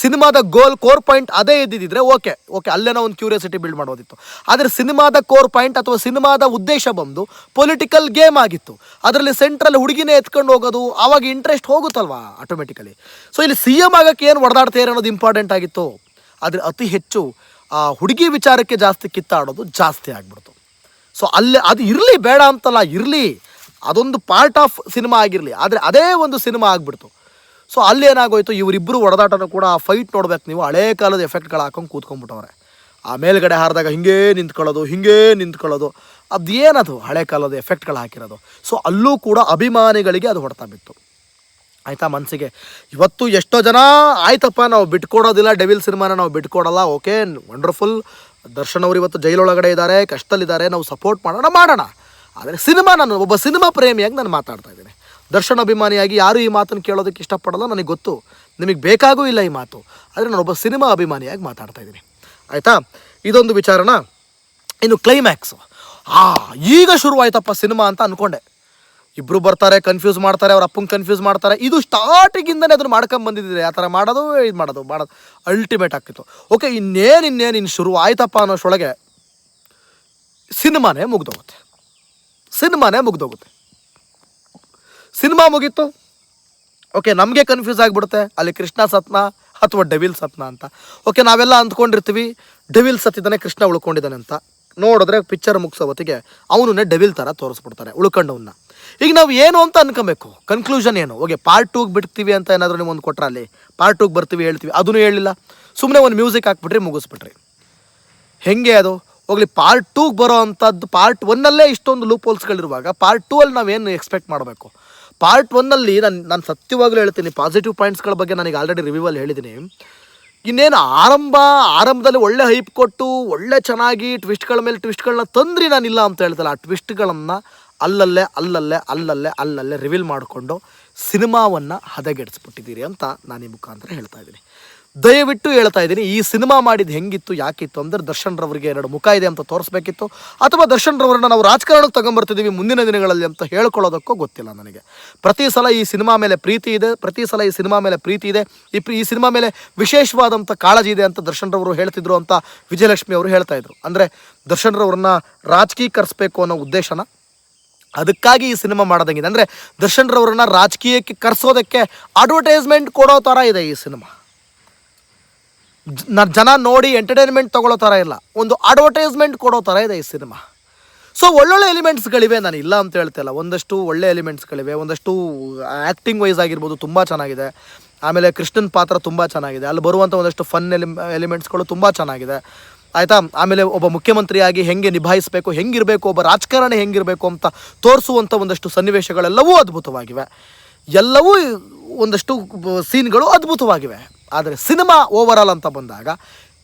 ಸಿನಿಮಾದ ಗೋಲ್ ಕೋರ್ ಪಾಯಿಂಟ್ ಅದೇ ಇದ್ದಿದ್ರೆ ಓಕೆ ಓಕೆ ಅಲ್ಲೇನೋ ಒಂದು ಕ್ಯೂರಿಯಾಸಿಟಿ ಬಿಲ್ಡ್ ಮಾಡೋದಿತ್ತು ಆದರೆ ಸಿನಿಮಾದ ಕೋರ್ ಪಾಯಿಂಟ್ ಅಥವಾ ಸಿನಿಮಾದ ಉದ್ದೇಶ ಬಂದು ಪೊಲಿಟಿಕಲ್ ಗೇಮ್ ಆಗಿತ್ತು. ಅದರಲ್ಲಿ ಸೆಂಟ್ರಲ್ ಹುಡುಗಿನೇ ಎತ್ಕೊಂಡು ಹೋಗೋದು, ಆವಾಗ ಇಂಟ್ರೆಸ್ಟ್ ಹೋಗುತ್ತಲ್ವಾ ಆಟೋಮೆಟಿಕಲಿ ಸೊ ಇಲ್ಲಿ ಸಿ ಎಂ ಆಗಕ್ಕೆ ಏನು ಹೊಡೆದಾಡ್ತಾರೆ ಅನ್ನೋದು ಇಂಪಾರ್ಟೆಂಟ್ ಆಗಿತ್ತು? ಆದರೆ ಅತಿ ಹೆಚ್ಚು, ಆ, ಹುಡುಗಿ ವಿಚಾರಕ್ಕೆ ಜಾಸ್ತಿ ಕಿತ್ತಾಡೋದು ಜಾಸ್ತಿ ಆಗ್ಬಿಡ್ತು. ಸೊ ಅಲ್ಲಿ ಅದು ಇರಲಿ, ಬೇಡ ಅಂತಲ್ಲ, ಇರಲಿ. ಅದೊಂದು ಪಾರ್ಟ್ ಆಫ್ ಸಿನಿಮಾ ಆಗಿರಲಿ. ಆದರೆ ಅದೇ ಒಂದು ಸಿನಿಮಾ ಆಗಿಬಿಡ್ತು. ಸೊ ಅಲ್ಲಿ ಏನಾಗೋಯ್ತು? ಇವರಿಬ್ಬರು ಒಡದಾಟನ ಕೂಡ ಆ ಫೈಟ್ ನೋಡ್ಬೇಕು ನೀವು. ಹಳೇ ಕಾಲದ ಎಫೆಕ್ಟ್ಗಳು ಹಾಕೊಂಡು ಕೂತ್ಕೊಂಡ್ಬಿಟ್ಟವ್ರೆ. ಆ ಮೇಲ್ಗಡೆ ಹಾರಿದಾಗ ಹಿಂಗೇ ನಿಂತ್ಕೊಳ್ಳೋದು ಹಿಂಗೇ ನಿಂತ್ಕೊಳ್ಳೋದು. ಅದೇನದು ಹಳೆ ಕಾಲದ ಎಫೆಕ್ಟ್ಗಳು ಹಾಕಿರೋದು. ಸೊ ಅಲ್ಲೂ ಕೂಡ ಅಭಿಮಾನಿಗಳಿಗೆ ಅದು ಹೊಡ್ತಾ ಬಿತ್ತು. ಆಯಿತಾ ಮನಸ್ಸಿಗೆ ಇವತ್ತು ಎಷ್ಟೋ ಜನ, ಆಯ್ತಪ್ಪ, ನಾವು ಬಿಟ್ಕೊಡೋದಿಲ್ಲ ಡೆವಿಲ್ ಸಿನಿಮಾನ ನಾವು ಬಿಟ್ಕೊಡಲ್ಲ, ಓಕೆ ವಂಡರ್ಫುಲ್ ದರ್ಶನ್ ಅವರು ಇವತ್ತು ಜೈಲೊಳಗಡೆ ಇದ್ದಾರೆ, ಕಷ್ಟದಲ್ಲಿದ್ದಾರೆ, ನಾವು ಸಪೋರ್ಟ್ ಮಾಡೋಣ ಮಾಡೋಣ. ಆದರೆ ಸಿನಿಮಾ ನಾನು, ಒಬ್ಬ ಸಿನಿಮಾ ಪ್ರೇಮಿಯಾಗಿ ನಾನು ಮಾತಾಡ್ತಾ ಇದ್ದೀನಿ. ದರ್ಶನ್ ಅಭಿಮಾನಿಯಾಗಿ ಯಾರೂ ಈ ಮಾತನ್ನು ಕೇಳೋದಕ್ಕೆ ಇಷ್ಟಪಡಲ್ಲ, ನನಗೆ ಗೊತ್ತು. ನಿಮಗೆ ಬೇಕಾಗೂ ಇಲ್ಲ ಈ ಮಾತು. ಆದರೆ ನಾನು ಒಬ್ಬ ಸಿನಿಮಾ ಅಭಿಮಾನಿಯಾಗಿ ಮಾತಾಡ್ತಾ ಇದ್ದೀನಿ. ಆಯಿತಾ? ಇದೊಂದು ವಿಚಾರನ ಇನ್ನು ಕ್ಲೈಮ್ಯಾಕ್ಸು ಆ, ಈಗ ಶುರುವಾಯ್ತಪ್ಪ ಸಿನಿಮಾ ಅಂತ ಅಂದ್ಕೊಂಡೆ ಇಬ್ಬರು ಬರ್ತಾರೆ ಕನ್ಫ್ಯೂಸ್ ಮಾಡ್ತಾರೆ, ಅವ್ರ ಅಪ್ಪಂಗೆ ಕನ್ಫ್ಯೂಸ್ ಮಾಡ್ತಾರೆ. ಇದು ಸ್ಟಾರ್ಟಿಂಗಿಂದನೇ ಅದನ್ನು ಮಾಡ್ಕೊಂಡು ಆ ಥರ ಮಾಡೋದು, ಇದು ಮಾಡೋದು ಮಾಡೋದು. ಅಲ್ಟಿಮೇಟ್ ಆಗ್ತಿತ್ತು. ಓಕೆ ಇನ್ನೇನು ಇನ್ನೇನು ಇನ್ನು ಶುರು ಆಯ್ತಪ್ಪ ಅನ್ನೋಷ್ಟೊಳಗೆ ಸಿನಿಮಾನೇ ಮುಗ್ದೋಗುತ್ತೆ. ಸಿನಿಮಾನೇ ಮುಗ್ದೋಗುತ್ತೆ. ಸಿನಿಮಾ ಮುಗೀತು. ಓಕೆ ನಮಗೆ ಕನ್ಫ್ಯೂಸ್ ಆಗಿಬಿಡುತ್ತೆ. ಅಲ್ಲಿ ಕೃಷ್ಣ ಸತ್ನ ಅಥವಾ ಡೆವಿಲ್ ಸತ್ನ ಅಂತ. ಓಕೆ ನಾವೆಲ್ಲ ಅಂದ್ಕೊಂಡಿರ್ತೀವಿ ಡೆವಿಲ್ ಸತ್ತಿದ್ದಾನೆ ಕೃಷ್ಣ ಉಳ್ಕೊಂಡಿದ್ದಾನೆ ಅಂತ. ನೋಡಿದ್ರೆ ಪಿಕ್ಚರ್ ಮುಗಿಸೋ ಹೊತ್ತಿಗೆ ಅವನನ್ನೇ ಡೆವಿಲ್ ಥರ ತೋರಿಸ್ಬಿಡ್ತಾರೆ ಉಳ್ಕೊಂಡವನ್ನ ಈಗ ನಾವು ಏನು ಅಂತ ಅನ್ಕೊಬೇಕು? ಕನ್ಕ್ಲೂಷನ್ ಏನು? ಓಕೆ ಪಾರ್ಟ್ ಟೂಗೆ ಬಿಡ್ತೀವಿ ಅಂತ ಏನಾದರೂ ನೀವು ಒಂದು ಕೊಟ್ಟರೆ ಅಲ್ಲಿ ಪಾರ್ಟ್ ಟೂಗೆ ಬರ್ತೀವಿ, ಹೇಳ್ತೀವಿ. ಅದನ್ನು ಹೇಳಿಲ್ಲ. ಸುಮ್ಮನೆ ಒಂದು ಮ್ಯೂಸಿಕ್ ಹಾಕ್ಬಿಟ್ರಿ, ಮುಗಿಸ್ಬಿಟ್ರಿ. ಹೆಂಗೆ ಅದು? ಹೋಗಲಿ ಪಾರ್ಟ್ ಟೂಗೆ ಬರೋ ಅಂಥದ್ದು ಪಾರ್ಟ್ ಒನ್ನಲ್ಲೇ ಇಷ್ಟೊಂದು ಲೂಪ್ ಹೋಲ್ಸ್ಗಳಿರುವಾಗ ಪಾರ್ಟ್ ಟೂ ಅಲ್ಲಿ ನಾವೇನು ಎಕ್ಸ್ಪೆಕ್ಟ್ ಮಾಡಬೇಕು? ಪಾರ್ಟ್ ಒನ್ನಲ್ಲಿ ನಾನು ನಾನು ಸತ್ಯವಾಗಲೂ ಹೇಳ್ತೀನಿ ಪಾಸಿಟಿವ್ ಪಾಯಿಂಟ್ಸ್ಗಳ ಬಗ್ಗೆ ನನಗೆ ಆಲ್ರೆಡಿ ರಿವ್ಯೂವಲ್ಲಿ ಹೇಳಿದ್ದೀನಿ ಇನ್ನೇನು ಆರಂಭ, ಆರಂಭದಲ್ಲಿ ಒಳ್ಳೆ ಹೈಪ್ ಕೊಟ್ಟು, ಒಳ್ಳೆ ಚೆನ್ನಾಗಿ ಟ್ವಿಸ್ಟ್ಗಳ ಮೇಲೆ ಟ್ವಿಸ್ಟ್ಗಳನ್ನ ತಂದ್ರಿ ನಾನಿಲ್ಲ ಅಂತ ಹೇಳ್ತಲ್ಲ, ಆ ಟ್ವಿಸ್ಟ್ಗಳನ್ನು ಅಲ್ಲಲ್ಲೇ ಅಲ್ಲಲ್ಲೇ ಅಲ್ಲಲ್ಲೇ ಅಲ್ಲಲ್ಲೇ ರಿವೀಲ್ ಮಾಡಿಕೊಂಡು ಸಿನಿಮಾವನ್ನು ಹದಗೆಡಿಸ್ಬಿಟ್ಟಿದ್ದೀರಿ ಅಂತ ನಾನು ಈ ಮುಖಾಂತರ ಹೇಳ್ತಾ ಇದ್ದೀನಿ. ದಯವಿಟ್ಟು ಹೇಳ್ತಾ ಇದ್ದೀನಿ, ಈ ಸಿನಿಮಾ ಮಾಡಿದ್ದು ಹೆಂಗಿತ್ತು, ಯಾಕಿತ್ತು ಅಂದರೆ ದರ್ಶನ್ ರವರಿಗೆ ಎರಡು ಮುಖ ಇದೆ ಅಂತ ತೋರಿಸ್ಬೇಕಿತ್ತು. ಅಥವಾ ದರ್ಶನ್ ರವರನ್ನ ನಾವು ರಾಜಕಾರಣಕ್ಕೆ ತಗೊಂಬರ್ತಿದ್ದೀವಿ ಮುಂದಿನ ದಿನಗಳಲ್ಲಿ ಅಂತ ಹೇಳ್ಕೊಳ್ಳೋದಕ್ಕೂ ಗೊತ್ತಿಲ್ಲ ನನಗೆ. ಪ್ರತಿ ಸಲ ಈ ಸಿನಿಮಾ ಮೇಲೆ ಪ್ರೀತಿ ಇದೆ, ಪ್ರತಿ ಸಲ ಈ ಸಿನಿಮಾ ಮೇಲೆ ಪ್ರೀತಿ ಇದೆ. ಈ ಈ ಸಿನಿಮಾ ಮೇಲೆ ವಿಶೇಷವಾದಂಥ ಕಾಳಜಿ ಇದೆ ಅಂತ ದರ್ಶನ್ ರವರು ಹೇಳ್ತಿದ್ರು ಅಂತ ವಿಜಯಲಕ್ಷ್ಮಿ ಅವರು ಹೇಳ್ತಾ ಇದ್ರು. ಅಂದರೆ ದರ್ಶನ್ ರವ್ರನ್ನ ರಾಜಕೀಕರಿಸ್ಬೇಕು ಅನ್ನೋ ಉದ್ದೇಶನ ಅದಕ್ಕಾಗಿ ಈ ಸಿನಿಮಾ ಮಾಡೋದಂಗಿದೆ. ಅಂದರೆ ದರ್ಶನ್ ರವರನ್ನ ರಾಜಕೀಯಕ್ಕೆ ಕರೆಸೋದಕ್ಕೆ ಅಡ್ವರ್ಟೈಸ್ಮೆಂಟ್ ಕೊಡೋ ಥರ ಇದೆ ಈ ಸಿನಿಮಾ. ಜನ ನೋಡಿ ಎಂಟರ್ಟೈನ್ಮೆಂಟ್ ತಗೊಳ್ಳೋ ಥರ ಇಲ್ಲ. ಒಂದು ಅಡ್ವರ್ಟೈಸ್ಮೆಂಟ್ ಕೊಡೋ ಥರ ಇದೆ ಈ ಸಿನಿಮಾ ಸೊ ಒಳ್ಳೊಳ್ಳೆ ಎಲಿಮೆಂಟ್ಸ್ಗಳಿವೆ ನಾನು ಇಲ್ಲ ಅಂತ ಹೇಳ್ತಿಲ್ಲ ಒಂದಷ್ಟು ಒಳ್ಳೆ ಎಲಿಮೆಂಟ್ಸ್ಗಳಿವೆ ಒಂದಷ್ಟು ಆ್ಯಕ್ಟಿಂಗ್ ವೈಸ್ ಆಗಿರ್ಬೋದು ತುಂಬ ಚೆನ್ನಾಗಿದೆ. ಆಮೇಲೆ ಕೃಷ್ಣನ್ ಪಾತ್ರ ತುಂಬ ಚೆನ್ನಾಗಿದೆ. ಅಲ್ಲಿ ಬರುವಂಥ ಒಂದಷ್ಟು ಫನ್ ಎಲಿ ಎಲಿಮೆಂಟ್ಸ್ಗಳು ತುಂಬ ಚೆನ್ನಾಗಿದೆ. ಆಯಿತಾ? ಆಮೇಲೆ ಒಬ್ಬ ಮುಖ್ಯಮಂತ್ರಿಯಾಗಿ ಹೆಂಗೆ ನಿಭಾಯಿಸಬೇಕು, ಹೆಂಗಿರಬೇಕು, ಒಬ್ಬ ರಾಜಕಾರಣಿ ಹೆಂಗಿರಬೇಕು ಅಂತ ತೋರಿಸುವಂಥ ಒಂದಷ್ಟು ಸನ್ನಿವೇಶಗಳೆಲ್ಲವೂ ಅದ್ಭುತವಾಗಿವೆ. ಎಲ್ಲವೂ ಒಂದಷ್ಟು ಸೀನ್ಗಳು ಅದ್ಭುತವಾಗಿವೆ. ಆದರೆ ಸಿನಿಮಾ ಓವರಾಲ್ ಅಂತ ಬಂದಾಗ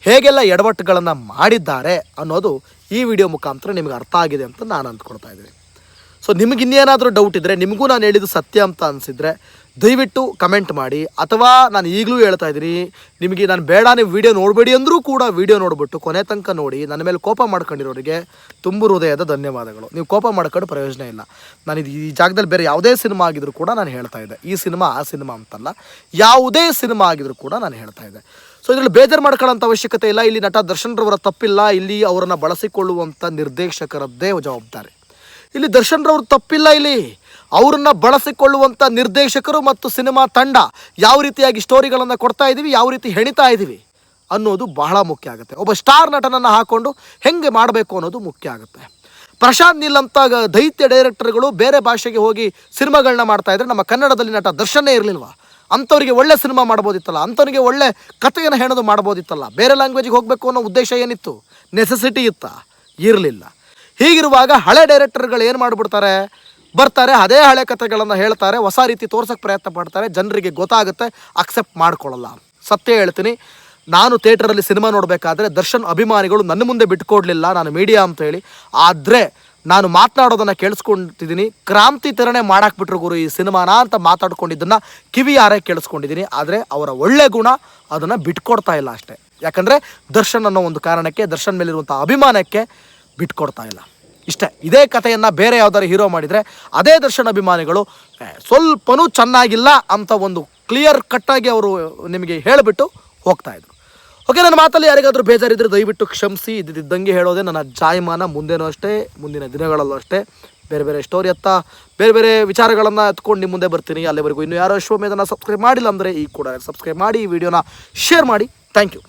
ಹೇಗೆಲ್ಲ ಎಡವಟ್ಟುಗಳನ್ನು ಮಾಡಿದ್ದಾರೆ ಅನ್ನೋದು ಈ ವಿಡಿಯೋ ಮುಖಾಂತರ ನಿಮಗೆ ಅರ್ಥ ಆಗಿದೆ ಅಂತ ನಾನು ಅಂದ್ಕೊಳ್ತಾ ಇದ್ದೀನಿ. ಸೊ ನಿಮಗಿನ್ನೇನಾದರೂ ಡೌಟ್ ಇದ್ದರೆ ನಿಮಗೂ ನಾನು ಹೇಳಿದ್ದು ಸತ್ಯ ಅಂತ ಅನಿಸಿದರೆ ದಯವಿಟ್ಟು ಕಮೆಂಟ್ ಮಾಡಿ ಅಥವಾ ನಾನು ಈಗಲೂ ಹೇಳ್ತಾ ಇದ್ದೀನಿ, ನಿಮಗೆ ನಾನು ಬೇಡ, ನೀವು ವೀಡಿಯೋ ನೋಡಬೇಡಿ ಅಂದರೂ ಕೂಡ ವೀಡಿಯೋ ನೋಡಿಬಿಟ್ಟು ಕೊನೆ ತನಕ ನೋಡಿ, ನನ್ನ ಮೇಲೆ ಕೋಪ ಮಾಡ್ಕೊಂಡಿರೋರಿಗೆ ತುಂಬು ಹೃದಯದ ಧನ್ಯವಾದಗಳು. ನೀವು ಕೋಪ ಮಾಡ್ಕೊಂಡು ಪ್ರಯೋಜನ ಇಲ್ಲ. ನಾನು ಇದು ಈ ಜಾಗದಲ್ಲಿ ಬೇರೆ ಯಾವುದೇ ಸಿನಿಮಾ ಆಗಿದ್ರು ಕೂಡ ನಾನು ಹೇಳ್ತಾ ಇದ್ದೆ. ಈ ಸಿನಿಮಾ, ಆ ಸಿನಿಮಾ ಅಂತಲ್ಲ. ಯಾವುದೇ ಸಿನಿಮಾ ಆಗಿದ್ರು ಕೂಡ ನಾನು ಹೇಳ್ತಾ ಇದ್ದೆ. ಸೊ ಇದರಲ್ಲಿ ಬೇಜಾರು ಮಾಡ್ಕೊಳ್ಳೋಂಥ ಅವಶ್ಯಕತೆ ಇಲ್ಲ. ಇಲ್ಲಿ ನಟ ದರ್ಶನ್ರವರ ತಪ್ಪಿಲ್ಲ. ಇಲ್ಲಿ ಅವರನ್ನು ಬಳಸಿಕೊಳ್ಳುವಂಥ ನಿರ್ದೇಶಕರದ್ದೇ ಜವಾಬ್ದಾರಿ. ಇಲ್ಲಿ ದರ್ಶನ್ ರವ್ರ ತಪ್ಪಿಲ್ಲ ಇಲ್ಲಿ. ಅವರನ್ನ ಬಳಸಿಕೊಳ್ಳುವಂಥ ನಿರ್ದೇಶಕರು ಮತ್ತು ಸಿನಿಮಾ ತಂಡ ಯಾವ ರೀತಿಯಾಗಿ ಸ್ಟೋರಿಗಳನ್ನು ಕೊಡ್ತಾ ಇದ್ದೀವಿ ಯಾವ ರೀತಿ ಹೆಣಿತಾ ಇದ್ದೀವಿ ಅನ್ನೋದು ಬಹಳ ಮುಖ್ಯ ಆಗುತ್ತೆ. ಒಬ್ಬ ಸ್ಟಾರ್ ನಟನನ್ನು ಹಾಕ್ಕೊಂಡು ಹೆಂಗೆ ಮಾಡಬೇಕು ಅನ್ನೋದು ಮುಖ್ಯ ಆಗುತ್ತೆ. ಪ್ರಶಾಂತ್ ನೀಲ್ ಅಂತ ದೈತ್ಯ ಡೈರೆಕ್ಟರ್ಗಳು ಬೇರೆ ಭಾಷೆಗೆ ಹೋಗಿ ಸಿನಿಮಾಗಳನ್ನ ಮಾಡ್ತಾ ಇದ್ರೆ ನಮ್ಮ ಕನ್ನಡದಲ್ಲಿ ನಟ ದರ್ಶನೇ ಇರಲಿಲ್ವಾ? ಅಂಥವ್ರಿಗೆ ಒಳ್ಳೆ ಸಿನಿಮಾ ಮಾಡ್ಬೋದಿತ್ತಲ್ಲ ಅಂಥವ್ರಿಗೆ ಒಳ್ಳೆ ಕಥೆಯನ್ನು ಹೇಳೋದು ಮಾಡ್ಬೋದಿತ್ತಲ್ಲ, ಬೇರೆ ಲ್ಯಾಂಗ್ವೇಜಿಗೆ ಹೋಗಬೇಕು ಅನ್ನೋ ಉದ್ದೇಶ ಏನಿತ್ತು? ನೆಸೆಸಿಟಿ ಇತ್ತ? ಇರಲಿಲ್ಲ. ಹೀಗಿರುವಾಗ ಹಳೆ ಡೈರೆಕ್ಟರ್ಗಳು ಏನು ಮಾಡಿಬಿಡ್ತಾರೆ? ಬರ್ತಾರೆ, ಅದೇ ಹಳೆ ಕಥೆಗಳನ್ನು ಹೇಳ್ತಾರೆ, ಹೊಸ ರೀತಿ ತೋರ್ಸೋಕ್ಕೆ ಪ್ರಯತ್ನ ಪಡ್ತಾರೆ, ಜನರಿಗೆ ಗೊತ್ತಾಗುತ್ತೆ ಅಕ್ಸೆಪ್ಟ್ ಮಾಡ್ಕೊಳ್ಳಲ್ಲ. ಸತ್ಯ ಹೇಳ್ತೀನಿ, ನಾನು ಥಿಯೇಟರಲ್ಲಿ ಸಿನಿಮಾ ನೋಡಬೇಕಾದ್ರೆ ದರ್ಶನ್ ಅಭಿಮಾನಿಗಳು ನನ್ನ ಮುಂದೆ ಬಿಟ್ಕೊಡ್ಲಿಲ್ಲ, ನಾನು ಮೀಡಿಯಾ ಅಂತ ಹೇಳಿ. ಆದರೆ ನಾನು ಮಾತನಾಡೋದನ್ನು ಕೇಳಿಸ್ಕೊಂಡಿದ್ದೀನಿ, ಕ್ರಾಂತಿ ತೆರಣೆ ಮಾಡಾಕ್ಬಿಟ್ರು ಗುರು ಈ ಸಿನಿಮಾನ ಅಂತ ಮಾತಾಡ್ಕೊಂಡಿದ್ದನ್ನು ಕಿವಿಯಾರೆ ಕೇಳಿಸ್ಕೊಂಡಿದ್ದೀನಿ. ಆದರೆ ಅವರ ಒಳ್ಳೆ ಗುಣ ಅದನ್ನು ಬಿಟ್ಕೊಡ್ತಾ ಇಲ್ಲ ಅಷ್ಟೇ. ಯಾಕಂದರೆ ದರ್ಶನ್ ಅನ್ನೋ ಒಂದು ಕಾರಣಕ್ಕೆ, ದರ್ಶನ್ ಮೇಲಿರುವಂಥ ಅಭಿಮಾನಕ್ಕೆ ಬಿಟ್ಕೊಡ್ತಾ ಇಲ್ಲ. ಇಷ್ಟೇ. ಇದೇ ಕಥೆಯನ್ನು ಬೇರೆ ಯಾವ್ದಾದ್ರು ಹೀರೋ ಮಾಡಿದರೆ ಅದೇ ದರ್ಶನ ಅಭಿಮಾನಿಗಳು "ಏ, ಸ್ವಲ್ಪನೂ ಚೆನ್ನಾಗಿಲ್ಲ ಅಂತ ಒಂದು ಕ್ಲಿಯರ್ ಕಟ್ಟಾಗಿ ಅವರು ನಿಮಗೆ ಹೇಳಿಬಿಟ್ಟು ಹೋಗ್ತಾ ಇದ್ರು. ಓಕೆ ನನ್ನ ಮಾತಲ್ಲಿ ಯಾರಿಗಾದರೂ ಬೇಜಾರಿದ್ದರೆ ದಯವಿಟ್ಟು ಕ್ಷಮಿಸಿ. ಇದ್ದಿದ್ದಂಗೆ ಹೇಳೋದೇ ನನ್ನ ಜಾಯಮಾನ. ಮುಂದೇನೂ ಅಷ್ಟೇ ಮುಂದಿನ ದಿನಗಳಲ್ಲೂ ಅಷ್ಟೇ. ಬೇರೆ ಬೇರೆ ಸ್ಟೋರಿ ಅತ್ತ ಬೇರೆ ಬೇರೆ ವಿಚಾರಗಳನ್ನು ಎತ್ಕೊಂಡು ನಿಮ್ಮ ಮುಂದೆ ಬರ್ತೀನಿ. ಅಲ್ಲಿವರೆಗೂ ಇನ್ನು ಯಾರೋ ಅಶ್ವಮೇಧನ ಸಬ್ಸ್ಕ್ರೈಬ್ ಮಾಡಿಲ್ಲ ಅಂದರೆ ಈ ಕೂಡ ಸಬ್ಸ್ಕ್ರೈಬ್ ಮಾಡಿ ಈ ವಿಡಿಯೋನ ಶೇರ್ ಮಾಡಿ. Thank you